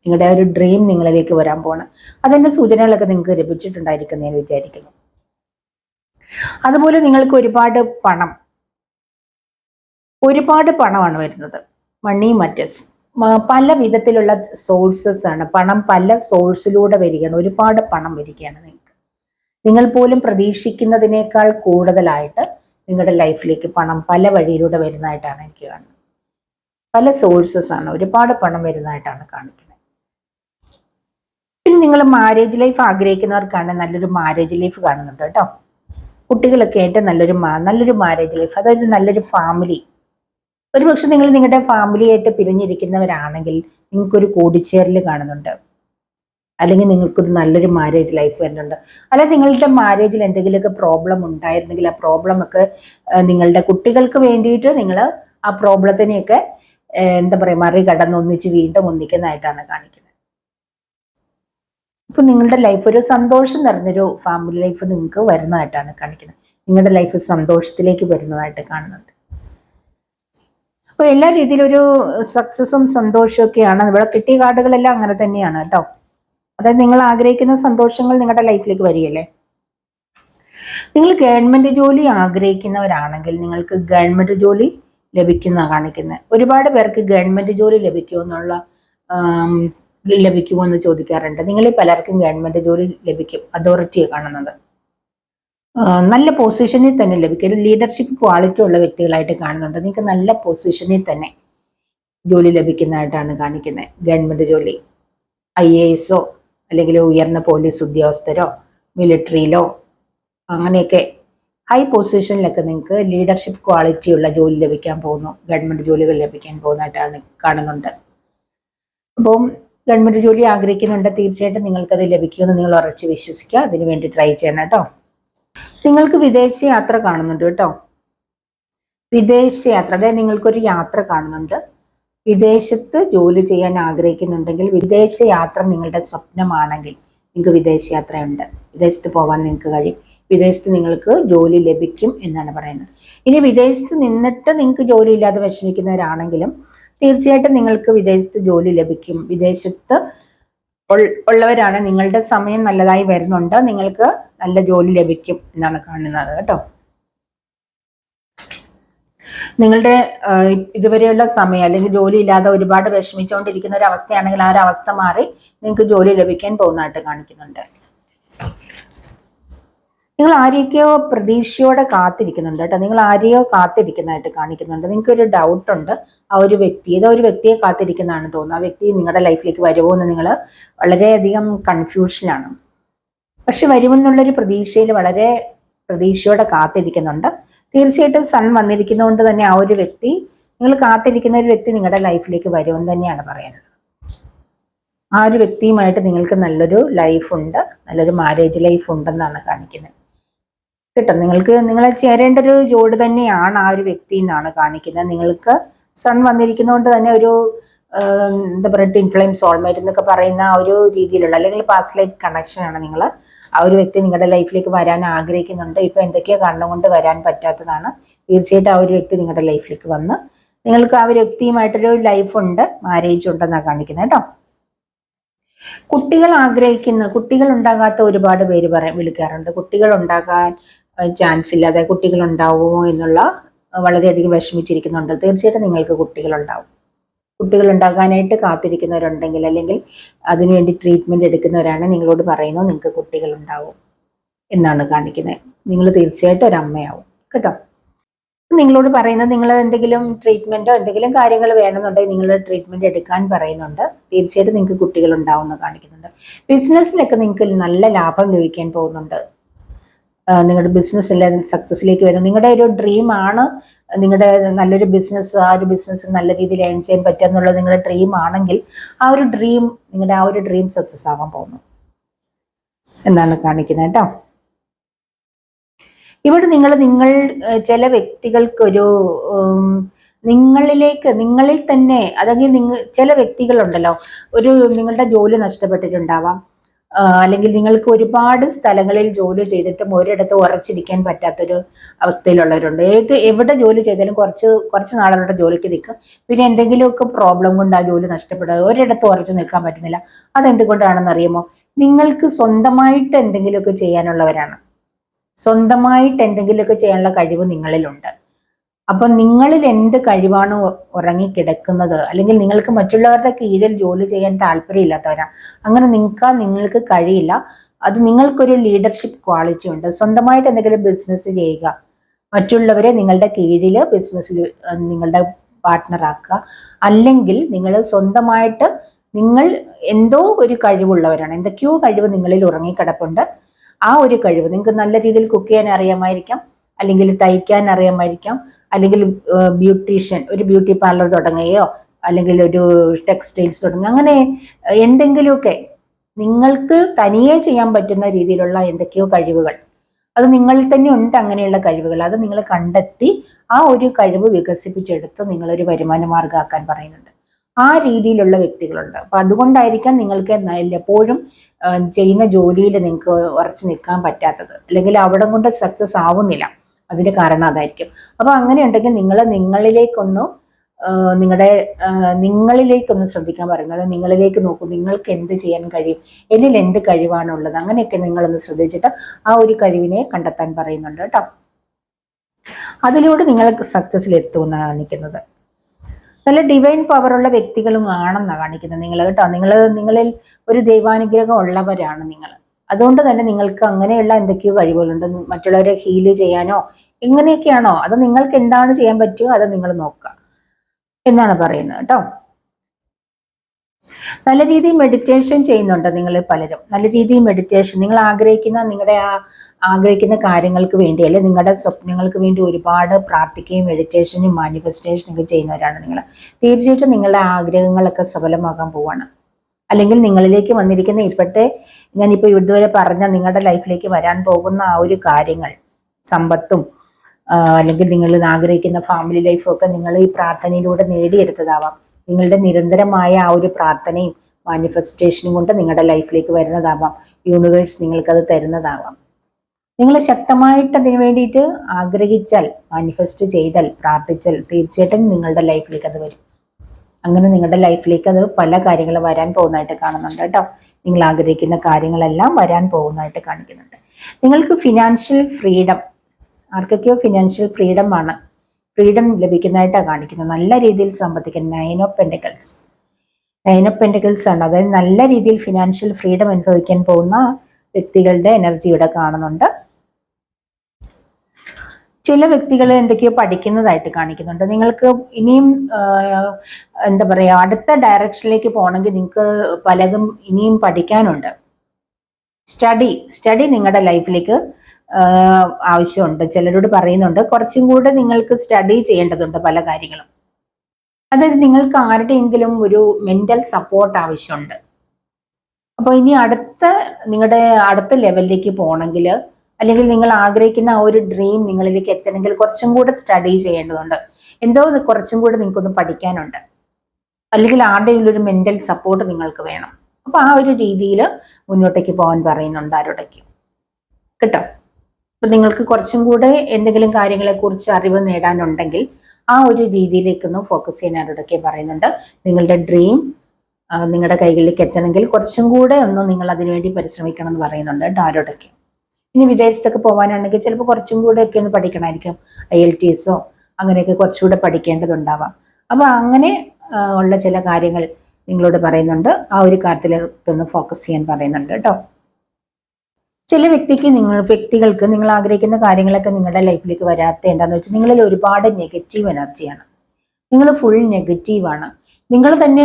[SPEAKER 1] നിങ്ങളുടെ ഒരു ഡ്രീം നിങ്ങളിലേക്ക് വരാൻ പോണ. അതിന്റെ സൂചനകളൊക്കെ നിങ്ങൾക്ക് ലഭിച്ചിട്ടുണ്ടായിരിക്കും ഞാൻ വിചാരിക്കുന്നു. അതുപോലെ നിങ്ങൾക്ക് ഒരുപാട് പണം ഒരുപാട് പണമാണ് വരുന്നത്. മണി മറ്റസ് പല വിധത്തിലുള്ള സോഴ്സസ് ആണ്. പണം പല സോഴ്സിലൂടെ വരികയാണ്. ഒരുപാട് പണം വരികയാണ് നിങ്ങൾക്ക്. നിങ്ങൾ പോലും പ്രതീക്ഷിക്കുന്നതിനേക്കാൾ കൂടുതലായിട്ട് നിങ്ങളുടെ ലൈഫിലേക്ക് പണം പല വഴിയിലൂടെ വരുന്നതായിട്ടാണ് എനിക്ക് കാണുന്നത്. പല സോഴ്സസ് ആണ്. ഒരുപാട് പണം വരുന്നതായിട്ടാണ് കാണിക്കുന്നത് പിന്നെ നിങ്ങൾ മാരേജ് ലൈഫ് ആഗ്രഹിക്കുന്നവർക്കാണ് നല്ലൊരു മാരേജ് ലൈഫ് കാണുന്നുണ്ട് കേട്ടോ. കുട്ടികളൊക്കെ ആയിട്ട് നല്ലൊരു നല്ലൊരു മാരേജ് ലൈഫ് അതായത് നല്ലൊരു ഫാമിലി ഒരുപക്ഷെ നിങ്ങൾ നിങ്ങളുടെ ഫാമിലിയായിട്ട് പിരിഞ്ഞിരിക്കുന്നവരാണെങ്കിൽ നിങ്ങൾക്കൊരു കൂടിച്ചേരൽ കാണുന്നുണ്ട്. അല്ലെങ്കിൽ നിങ്ങൾക്കൊരു നല്ലൊരു മാരേജ് ലൈഫ് വരുന്നുണ്ട്. അല്ലെങ്കിൽ നിങ്ങളുടെ മാരേജിൽ എന്തെങ്കിലുമൊക്കെ പ്രോബ്ലം ഉണ്ടായിരുന്നെങ്കിൽ ആ പ്രോബ്ലം ഒക്കെ നിങ്ങളുടെ കുട്ടികൾക്ക് വേണ്ടിയിട്ട് നിങ്ങൾ ആ പ്രോബ്ലത്തിനെയൊക്കെ എന്താ പറയുക മറികടന്ന് ഒന്നിച്ച് വീണ്ടും ഒന്നിക്കുന്നതായിട്ടാണ് കാണിക്കുന്നത്. ഇപ്പൊ നിങ്ങളുടെ ലൈഫ് ഒരു സന്തോഷം നിറഞ്ഞൊരു ഫാമിലി ലൈഫ് നിങ്ങൾക്ക് വരുന്നതായിട്ടാണ് കാണിക്കുന്നത്. നിങ്ങളുടെ ലൈഫ് സന്തോഷത്തിലേക്ക് വരുന്നതായിട്ട് കാണുന്നുണ്ട്. അപ്പൊ എല്ലാ രീതിയിലും ഒരു സക്സസും സന്തോഷവും ഒക്കെയാണ്. ഇവിടെ കിട്ടിയ കാർഡുകളെല്ലാം അങ്ങനെ തന്നെയാണ് കേട്ടോ. അതായത് നിങ്ങൾ ആഗ്രഹിക്കുന്ന സന്തോഷങ്ങൾ നിങ്ങളുടെ ലൈഫിലേക്ക് വരികയല്ലേ? നിങ്ങൾ ഗവൺമെന്റ് ജോലി ആഗ്രഹിക്കുന്നവരാണെങ്കിൽ നിങ്ങൾക്ക് ഗവൺമെന്റ് ജോലി ലഭിക്കുന്ന കാണിക്കുന്നത്. ഒരുപാട് പേർക്ക് ഗവൺമെന്റ് ജോലി ലഭിക്കുമോ എന്നുള്ള ആം, ലഭിക്കുമോ എന്ന് ചോദിക്കാറുണ്ട്. നിങ്ങളിൽ പലർക്കും ഗവൺമെന്റ് ജോലി ലഭിക്കും. അതോറിറ്റിയെ കാണുന്നത്. നല്ല പൊസിഷനിൽ തന്നെ ലഭിക്കും. ഒരു ലീഡർഷിപ്പ് ക്വാളിറ്റി ഉള്ള വ്യക്തികളായിട്ട് കാണുന്നുണ്ട്. നിങ്ങൾക്ക് നല്ല പൊസിഷനിൽ തന്നെ ജോലി ലഭിക്കുന്നതായിട്ടാണ് കാണിക്കുന്നത്. ഗവൺമെന്റ് ജോലി. ഐ എ എസോ അല്ലെങ്കിൽ ഉയർന്ന പോലീസ് ഉദ്യോഗസ്ഥരോ മിലിറ്ററിയിലോ അങ്ങനെയൊക്കെ ഹൈ പൊസിഷനിലൊക്കെ നിങ്ങൾക്ക് ലീഡർഷിപ്പ് ക്വാളിറ്റി ഉള്ള ജോലി ലഭിക്കാൻ പോകുന്നു. ഗവൺമെന്റ് ജോലികൾ ലഭിക്കാൻ പോകുന്നതായിട്ടാണ് കാണുന്നുണ്ട്. അപ്പം ഗവൺമെന്റ് ജോലി ആഗ്രഹിക്കുന്നുണ്ട് തീർച്ചയായിട്ടും നിങ്ങൾക്ക് അത് ലഭിക്കുമെന്ന് നിങ്ങൾ ഉറച്ച് വിശ്വസിക്കുക. അതിന് വേണ്ടി ട്രൈ ചെയ്യണം കേട്ടോ. നിങ്ങൾക്ക് വിദേശ യാത്ര കാണുന്നുണ്ട് കേട്ടോ. വിദേശ യാത്ര അതായത് നിങ്ങൾക്കൊരു യാത്ര കാണുന്നുണ്ട്. വിദേശത്ത് ജോലി ചെയ്യാൻ ആഗ്രഹിക്കുന്നുണ്ടെങ്കിൽ വിദേശ യാത്ര നിങ്ങളുടെ സ്വപ്നമാണെങ്കിൽ നിങ്ങൾക്ക് വിദേശ യാത്രയുണ്ട്. വിദേശത്ത് പോകാൻ നിങ്ങൾക്ക് കഴിയും. വിദേശത്ത് നിങ്ങൾക്ക് ജോലി ലഭിക്കും എന്നാണ് പറയുന്നത്. ഇനി വിദേശത്ത് നിന്നിട്ട് നിങ്ങൾക്ക് ജോലി ഇല്ലാതെ വിഷമിക്കുന്നവരാണെങ്കിലും തീർച്ചയായിട്ടും നിങ്ങൾക്ക് വിദേശത്ത് ജോലി ലഭിക്കും. വിദേശത്ത് ഉള്ളവരാണ്. നിങ്ങളുടെ സമയം നല്ലതായി വരുന്നുണ്ട്. നിങ്ങൾക്ക് നല്ല ജോലി ലഭിക്കും എന്നാണ് കാണുന്നത് കേട്ടോ. നിങ്ങളുടെ ഇതുവരെയുള്ള സമയം അല്ലെങ്കിൽ ജോലി ഇല്ലാതെ ഒരുപാട് വിഷമിച്ചുകൊണ്ടിരിക്കുന്ന ഒരു അവസ്ഥയാണെങ്കിൽ ആ ഒരു അവസ്ഥ മാറി നിങ്ങൾക്ക് ജോലി ലഭിക്കാൻ പോകുന്നതായിട്ട് കാണിക്കുന്നുണ്ട്. നിങ്ങൾ ആരെയൊക്കെയോ പ്രതീക്ഷയോടെ കാത്തിരിക്കുന്നുണ്ട് കേട്ടോ. നിങ്ങൾ ആരെയോ കാത്തിരിക്കുന്നതായിട്ട് കാണിക്കുന്നുണ്ട്. നിങ്ങൾക്ക് ഒരു ഡൗട്ട് ഉണ്ട്. ആ ഒരു വ്യക്തി ഏതോ ഒരു വ്യക്തിയെ കാത്തിരിക്കുന്നതാണ് തോന്നുന്നത്. ആ വ്യക്തി നിങ്ങളുടെ ലൈഫിലേക്ക് വരുമോ എന്ന് നിങ്ങൾ വളരെയധികം കൺഫ്യൂഷനാണ് പക്ഷെ വരുമെന്നുള്ളൊരു പ്രതീക്ഷയിൽ വളരെ പ്രതീക്ഷയോടെ കാത്തിരിക്കുന്നുണ്ട്. തീർച്ചയായിട്ടും സൺ വന്നിരിക്കുന്നതുകൊണ്ട് തന്നെ ആ ഒരു വ്യക്തി നിങ്ങൾ കാത്തിരിക്കുന്ന ഒരു വ്യക്തി നിങ്ങളുടെ ലൈഫിലേക്ക് വരുമെന്ന് തന്നെയാണ് പറയുന്നത്. ആ ഒരു വ്യക്തിയുമായിട്ട് നിങ്ങൾക്ക് നല്ലൊരു ലൈഫ് ഉണ്ട്. നല്ലൊരു മാരേജ് ലൈഫ് ഉണ്ടെന്നാണ് കാണിക്കുന്നത്. കേട്ടോ നിങ്ങൾക്ക് നിങ്ങളെ ചേരേണ്ട ഒരു ജോഡി തന്നെയാണ് ആ ഒരു വ്യക്തി എന്നാണ് കാണിക്കുന്നത്. നിങ്ങൾക്ക് സൺ വന്നിരിക്കുന്നതുകൊണ്ട് തന്നെ ഒരു എന്താ പറയുക ട്വിൻ ഫ്ലെയിം സോൾമേറ്റ് എന്നൊക്കെ പറയുന്ന ആ ഒരു രീതിയിലുള്ള അല്ലെങ്കിൽ പാസ്റ്റ് ലൈഫ് കണക്ഷൻ ആണ് നിങ്ങൾ ആ ഒരു വ്യക്തി നിങ്ങളുടെ ലൈഫിലേക്ക് വരാൻ ആഗ്രഹിക്കുന്നുണ്ട്. ഇപ്പൊ എന്തൊക്കെയോ കാരണം കൊണ്ട് വരാൻ പറ്റാത്തതാണ്. തീർച്ചയായിട്ടും ആ ഒരു വ്യക്തി നിങ്ങളുടെ ലൈഫിലേക്ക് വന്ന് നിങ്ങൾക്ക് ആ ഒരു വ്യക്തിയുമായിട്ടൊരു ലൈഫ് ഉണ്ട് മാരേജ് ഉണ്ടെന്നാണ് കാണിക്കുന്നത് കേട്ടോ. കുട്ടികൾ ആഗ്രഹിക്കുന്ന കുട്ടികൾ ഉണ്ടാകാത്ത ഒരുപാട് പേര് പറയാൻ വിളിക്കാറുണ്ട്. കുട്ടികൾ ഉണ്ടാകാൻ ചാൻസ് ഇല്ലാതെ കുട്ടികൾ ഉണ്ടാവുമോ എന്നുള്ള വളരെയധികം വിഷമിച്ചിരിക്കുന്നുണ്ട്. തീർച്ചയായിട്ടും നിങ്ങൾക്ക് കുട്ടികളുണ്ടാവും. കുട്ടികൾ ഉണ്ടാകാനായിട്ട് കാത്തിരിക്കുന്നവരുണ്ടെങ്കിൽ അല്ലെങ്കിൽ അതിനുവേണ്ടി ട്രീറ്റ്മെന്റ് എടുക്കുന്നവരാണ് നിങ്ങളോട് പറയുന്നത് നിങ്ങൾക്ക് കുട്ടികൾ ഉണ്ടാവും എന്നാണ് കാണിക്കുന്നത്. നിങ്ങൾ തീർച്ചയായിട്ടും ഒരു അമ്മയാവും കേട്ടോ നിങ്ങളോട് പറയുന്നത് നിങ്ങൾ എന്തെങ്കിലും ട്രീറ്റ്മെന്റോ എന്തെങ്കിലും കാര്യങ്ങൾ വേണമെന്നുണ്ടെങ്കിൽ നിങ്ങൾ ട്രീറ്റ്മെന്റ് എടുക്കാൻ പറയുന്നുണ്ട്. തീർച്ചയായിട്ടും നിങ്ങൾക്ക് കുട്ടികൾ എന്ന് കാണിക്കുന്നുണ്ട്. ബിസിനസ്സിലൊക്കെ നിങ്ങൾക്ക് നല്ല ലാഭം ലഭിക്കാൻ പോകുന്നുണ്ട്. നിങ്ങളുടെ ബിസിനസ് എല്ലാം സക്സസ്സിലേക്ക് വരുന്നത് നിങ്ങളുടെ ഒരു ഡ്രീം ആണ്. നിങ്ങളുടെ നല്ലൊരു ബിസിനസ് ആ ഒരു ബിസിനസ് നല്ല രീതിയിൽ ഏൺ ചെയ്യാൻ പറ്റുക എന്നുള്ളത് നിങ്ങളുടെ ഡ്രീം ആണെങ്കിൽ ആ ഒരു ഡ്രീം നിങ്ങളുടെ ആ ഒരു ഡ്രീം സക്സസ് ആവാൻ പോകുന്നു. എന്നാണ് കാണിക്കുന്നത് കേട്ടോ. ഇവിടെ നിങ്ങൾ നിങ്ങൾ ചില വ്യക്തികൾക്കൊരു നിങ്ങളിലേക്ക് നിങ്ങളിൽ തന്നെ അല്ലെങ്കിൽ നിങ്ങൾ ചില വ്യക്തികളുണ്ടല്ലോ. ഒരു നിങ്ങളുടെ ജോലി നഷ്ടപ്പെട്ടിട്ടുണ്ടാവാം. അല്ലെങ്കിൽ നിങ്ങൾക്ക് ഒരുപാട് സ്ഥലങ്ങളിൽ ജോലി ചെയ്തിട്ടും ഒരിടത്ത് ഉറച്ചിരിക്കാൻ പറ്റാത്തൊരു അവസ്ഥയിലുള്ളവരുണ്ട്. ഏത് എവിടെ ജോലി ചെയ്താലും കുറച്ച് കുറച്ച് നാളുകളുടെ ജോലിക്ക് നിൽക്കും. പിന്നെ എന്തെങ്കിലുമൊക്കെ പ്രോബ്ലം കൊണ്ട് ആ ജോലി നഷ്ടപ്പെടുക ഒരിടത്ത് ഉറച്ചു നിൽക്കാൻ പറ്റുന്നില്ല. അതെന്തുകൊണ്ടാണെന്ന് അറിയുമോ? നിങ്ങൾക്ക് സ്വന്തമായിട്ട് എന്തെങ്കിലുമൊക്കെ ചെയ്യാനുള്ളവരാണ്. സ്വന്തമായിട്ട് എന്തെങ്കിലുമൊക്കെ ചെയ്യാനുള്ള കഴിവ് നിങ്ങളിലുണ്ട്. അപ്പൊ നിങ്ങളിൽ എന്ത് കഴിവാണ് ഉറങ്ങിക്കിടക്കുന്നത്? അല്ലെങ്കിൽ നിങ്ങൾക്ക് മറ്റുള്ളവരുടെ കീഴിൽ ജോലി ചെയ്യാൻ താല്പര്യമില്ലാത്തവരാണ് അങ്ങനെ നിങ്ങൾക്ക് നിങ്ങൾക്ക് കഴിയില്ല. അത് നിങ്ങൾക്കൊരു ലീഡർഷിപ്പ് ക്വാളിറ്റി ഉണ്ട്. സ്വന്തമായിട്ട് എന്തെങ്കിലും ബിസിനസ് ചെയ്യുക. മറ്റുള്ളവരെ നിങ്ങളുടെ കീഴിൽ ബിസിനസ്സിൽ നിങ്ങളുടെ പാർട്ട്ണറാക്കുക അല്ലെങ്കിൽ നിങ്ങൾ സ്വന്തമായിട്ട് നിങ്ങൾ എന്തോ ഒരു കഴിവുള്ളവരാണ്. എന്തൊക്കെയോ കഴിവ് നിങ്ങളിൽ ഉറങ്ങിക്കിടപ്പുണ്ട്. ആ ഒരു കഴിവ് നിങ്ങൾക്ക് നല്ല രീതിയിൽ കുക്ക് ചെയ്യാൻ അറിയാമായിരിക്കാം. അല്ലെങ്കിൽ തയ്ക്കാൻ അറിയാമായിരിക്കാം. അല്ലെങ്കിൽ ബ്യൂട്ടീഷ്യൻ ഒരു ബ്യൂട്ടി പാർലർ തുടങ്ങുകയോ അല്ലെങ്കിൽ ഒരു ടെക്സ്റ്റൈൽസ് തുടങ്ങുക അങ്ങനെ എന്തെങ്കിലുമൊക്കെ നിങ്ങൾക്ക് തനിയെ ചെയ്യാൻ പറ്റുന്ന രീതിയിലുള്ള എന്തൊക്കെയോ കഴിവുകൾ. അത് നിങ്ങളിൽ തന്നെ ഉണ്ട് അങ്ങനെയുള്ള കഴിവുകൾ. അത് നിങ്ങൾ കണ്ടെത്തി ആ ഒരു കഴിവ് വികസിപ്പിച്ചെടുത്ത് നിങ്ങളൊരു വരുമാന മാർഗമാക്കാൻ പറയുന്നുണ്ട്. ആ രീതിയിലുള്ള വ്യക്തികളുണ്ട്. അപ്പൊ അതുകൊണ്ടായിരിക്കാം നിങ്ങൾക്ക് എപ്പോഴും ചെയ്യുന്ന ജോലിയിൽ നിങ്ങൾക്ക് ഉറച്ചു നിൽക്കാൻ പറ്റാത്തത്. അല്ലെങ്കിൽ അവിടെ കൊണ്ട് സക്സസ് ആവുന്നില്ല. അതിന്റെ കാരണം അതായിരിക്കും. അപ്പോൾ അങ്ങനെ ഉണ്ടെങ്കിൽ നിങ്ങൾ നിങ്ങളിലേക്കൊന്ന് നിങ്ങളുടെ നിങ്ങളിലേക്കൊന്ന് ശ്രദ്ധിക്കാൻ പറയുന്നത് നിങ്ങളിലേക്ക് നോക്കൂ നിങ്ങൾക്ക് എന്ത് ചെയ്യാൻ കഴിയും എന്നിൽ എന്ത് കഴിവാണുള്ളത് അങ്ങനെയൊക്കെ നിങ്ങളൊന്ന് ശ്രദ്ധിച്ചിട്ട് ആ ഒരു കഴിവിനെ കണ്ടെത്താൻ പറയുന്നുണ്ട് കേട്ടോ. അതിലൂടെ നിങ്ങൾ സക്സസ്സിൽ എത്തുമെന്നാണ് കാണിക്കുന്നത് നല്ല ഡിവൈൻ പവറുള്ള വ്യക്തികളും ആണെന്നാണ് കാണിക്കുന്നത് നിങ്ങൾ കേട്ടോ. നിങ്ങൾ നിങ്ങളിൽ ഒരു ദൈവാനുഗ്രഹം ഉള്ളവരാണ് നിങ്ങൾ അതുകൊണ്ട് തന്നെ നിങ്ങൾക്ക് അങ്ങനെയുള്ള എന്തൊക്കെയോ കഴിവുകളുണ്ട് മറ്റുള്ളവരെ ഹീൽ ചെയ്യാനോ എങ്ങനെയൊക്കെയാണോ അത് നിങ്ങൾക്ക് എന്താണ് ചെയ്യാൻ പറ്റുക? അത് നിങ്ങൾ നോക്കുക എന്നാണ് പറയുന്നത് കേട്ടോ. നല്ല രീതിയിൽ മെഡിറ്റേഷൻ ചെയ്യുന്നുണ്ട് നിങ്ങൾ പലരും. നല്ല രീതിയിൽ മെഡിറ്റേഷൻ നിങ്ങൾ ആഗ്രഹിക്കുന്ന നിങ്ങളുടെ ആ ആഗ്രഹിക്കുന്ന കാര്യങ്ങൾക്ക് വേണ്ടി അല്ലെ നിങ്ങളുടെ സ്വപ്നങ്ങൾക്ക് വേണ്ടി ഒരുപാട് പ്രാർത്ഥിക്കുകയും മെഡിറ്റേഷനും മാനിഫെസ്റ്റേഷനും ഒക്കെ ചെയ്യുന്നവരാണ് നിങ്ങൾ. തീർച്ചയായിട്ടും നിങ്ങളുടെ ആഗ്രഹങ്ങളൊക്കെ സഫലമാകാൻ പോവാണ്. അല്ലെങ്കിൽ നിങ്ങളിലേക്ക് വന്നിരിക്കുന്ന ഇപ്പോഴത്തെ ഞാനിപ്പോൾ ഇതുവരെ പറഞ്ഞ നിങ്ങളുടെ ലൈഫിലേക്ക് വരാൻ പോകുന്ന ആ ഒരു കാര്യങ്ങൾ സമ്പത്തും അല്ലെങ്കിൽ നിങ്ങൾ ആഗ്രഹിക്കുന്ന ഫാമിലി ലൈഫും ഒക്കെ നിങ്ങൾ ഈ പ്രാർത്ഥനയിലൂടെ നേടിയെടുത്തതാവാം. നിങ്ങളുടെ നിരന്തരമായ ആ ഒരു പ്രാർത്ഥനയും മാനിഫെസ്റ്റേഷനും കൊണ്ട് നിങ്ങളുടെ ലൈഫിലേക്ക് വരുന്നതാവാം. യൂണിവേഴ്സ് നിങ്ങൾക്കത് തരുന്നതാവാം. നിങ്ങൾ ശക്തമായിട്ട് അതിന് വേണ്ടിയിട്ട് ആഗ്രഹിച്ചാൽ മാനിഫെസ്റ്റ് ചെയ്താൽ പ്രാർത്ഥിച്ചാൽ തീർച്ചയായിട്ടും നിങ്ങളുടെ ലൈഫിലേക്ക് അത് വരും. അങ്ങനെ നിങ്ങളുടെ ലൈഫിലേക്ക് അത് പല കാര്യങ്ങൾ വരാൻ പോകുന്നതായിട്ട് കാണുന്നുണ്ട് കേട്ടോ. നിങ്ങൾ ആഗ്രഹിക്കുന്ന കാര്യങ്ങളെല്ലാം വരാൻ പോകുന്നതായിട്ട് കാണിക്കുന്നുണ്ട്. നിങ്ങൾക്ക് ഫിനാൻഷ്യൽ ഫ്രീഡം ആർക്കൊക്കെയോ ഫിനാൻഷ്യൽ ഫ്രീഡം ആണ്. ഫ്രീഡം ലഭിക്കുന്നതായിട്ടാണ് കാണിക്കുന്നത്. നല്ല രീതിയിൽ സമ്പത്തിക്കാൻ nine of pentacles nine of pentacles ആണ്. അതായത് നല്ല രീതിയിൽ ഫിനാൻഷ്യൽ ഫ്രീഡം അനുഭവിക്കാൻ പോകുന്ന വ്യക്തികളുടെ എനർജി ഇവിടെ കാണുന്നുണ്ട്. ചില വ്യക്തികൾ എന്തൊക്കെയോ പഠിക്കുന്നതായിട്ട് കാണിക്കുന്നുണ്ട്. നിങ്ങൾക്ക് ഇനിയും എന്താ പറയുക അടുത്ത ഡയറക്ഷനിലേക്ക് പോകണമെങ്കിൽ നിങ്ങൾക്ക് പലതും ഇനിയും പഠിക്കാനുണ്ട്. സ്റ്റഡി സ്റ്റഡി നിങ്ങളുടെ ലൈഫിലേക്ക് ആവശ്യമുണ്ട്. ചിലരോട് പറയുന്നുണ്ട്. കുറച്ചും കൂടെ നിങ്ങൾക്ക് സ്റ്റഡി ചെയ്യേണ്ടതുണ്ട് പല കാര്യങ്ങളും. അതായത് നിങ്ങൾക്ക് ആരുടെയെങ്കിലും ഒരു മെന്റൽ സപ്പോർട്ട് ആവശ്യമുണ്ട്. അപ്പോൾ ഇനി അടുത്ത നിങ്ങളുടെ അടുത്ത ലെവലിലേക്ക് പോകണമെങ്കിൽ അല്ലെങ്കിൽ നിങ്ങൾ ആഗ്രഹിക്കുന്ന ആ ഒരു ഡ്രീം നിങ്ങളിലേക്ക് എത്തണമെങ്കിൽ കുറച്ചും കൂടെ സ്റ്റഡി ചെയ്യേണ്ടതുണ്ട്. എന്തോ കുറച്ചും കൂടെ നിങ്ങൾക്കൊന്ന് പഠിക്കാനുണ്ട്. അല്ലെങ്കിൽ ആരുടെയെങ്കിലും ഒരു മെന്റൽ സപ്പോർട്ട് നിങ്ങൾക്ക് വേണം. അപ്പൊ ആ ഒരു രീതിയിൽ മുന്നോട്ടേക്ക് പോകാൻ പറയുന്നുണ്ട് ആരോടേക്ക് കേട്ടോ? അപ്പൊ നിങ്ങൾക്ക് കുറച്ചും കൂടെ എന്തെങ്കിലും കാര്യങ്ങളെ കുറിച്ച് അറിവ് നേടാനുണ്ടെങ്കിൽ ആ ഒരു രീതിയിലേക്കൊന്ന് ഫോക്കസ് ചെയ്യാൻ ആരോടൊക്കെ പറയുന്നുണ്ട്. നിങ്ങളുടെ ഡ്രീം നിങ്ങളുടെ കൈകളിലേക്ക് എത്തണമെങ്കിൽ കുറച്ചും കൂടെ ഒന്ന് നിങ്ങൾ അതിനുവേണ്ടി പരിശ്രമിക്കണം എന്ന് പറയുന്നുണ്ട് ആരോടൊക്കെ ഇനി വിദേശത്തൊക്കെ പോകാനാണെങ്കിൽ ചിലപ്പോൾ കുറച്ചും കൂടെ ഒക്കെ ഒന്ന് പഠിക്കണമായിരിക്കും. ഐ എൽ ടി എസോ അങ്ങനെയൊക്കെ കുറച്ചുകൂടെ പഠിക്കേണ്ടതുണ്ടാവാം. അപ്പൊ അങ്ങനെ ഉള്ള ചില കാര്യങ്ങൾ നിങ്ങളോട് പറയുന്നുണ്ട്. ആ ഒരു കാര്യത്തിലേക്ക് ഒന്ന് ഫോക്കസ് ചെയ്യാൻ പറയുന്നുണ്ട് കേട്ടോ. ചില വ്യക്തിക്ക് നിങ്ങൾ വ്യക്തികൾക്ക് നിങ്ങൾ ആഗ്രഹിക്കുന്ന കാര്യങ്ങളൊക്കെ നിങ്ങളുടെ ലൈഫിലേക്ക് വരാത്ത എന്താണെന്ന് വെച്ചാൽ നിങ്ങളിൽ ഒരുപാട് നെഗറ്റീവ് എനർജിയാണ് നിങ്ങൾ ഫുൾ നെഗറ്റീവാണ് നിങ്ങൾ തന്നെ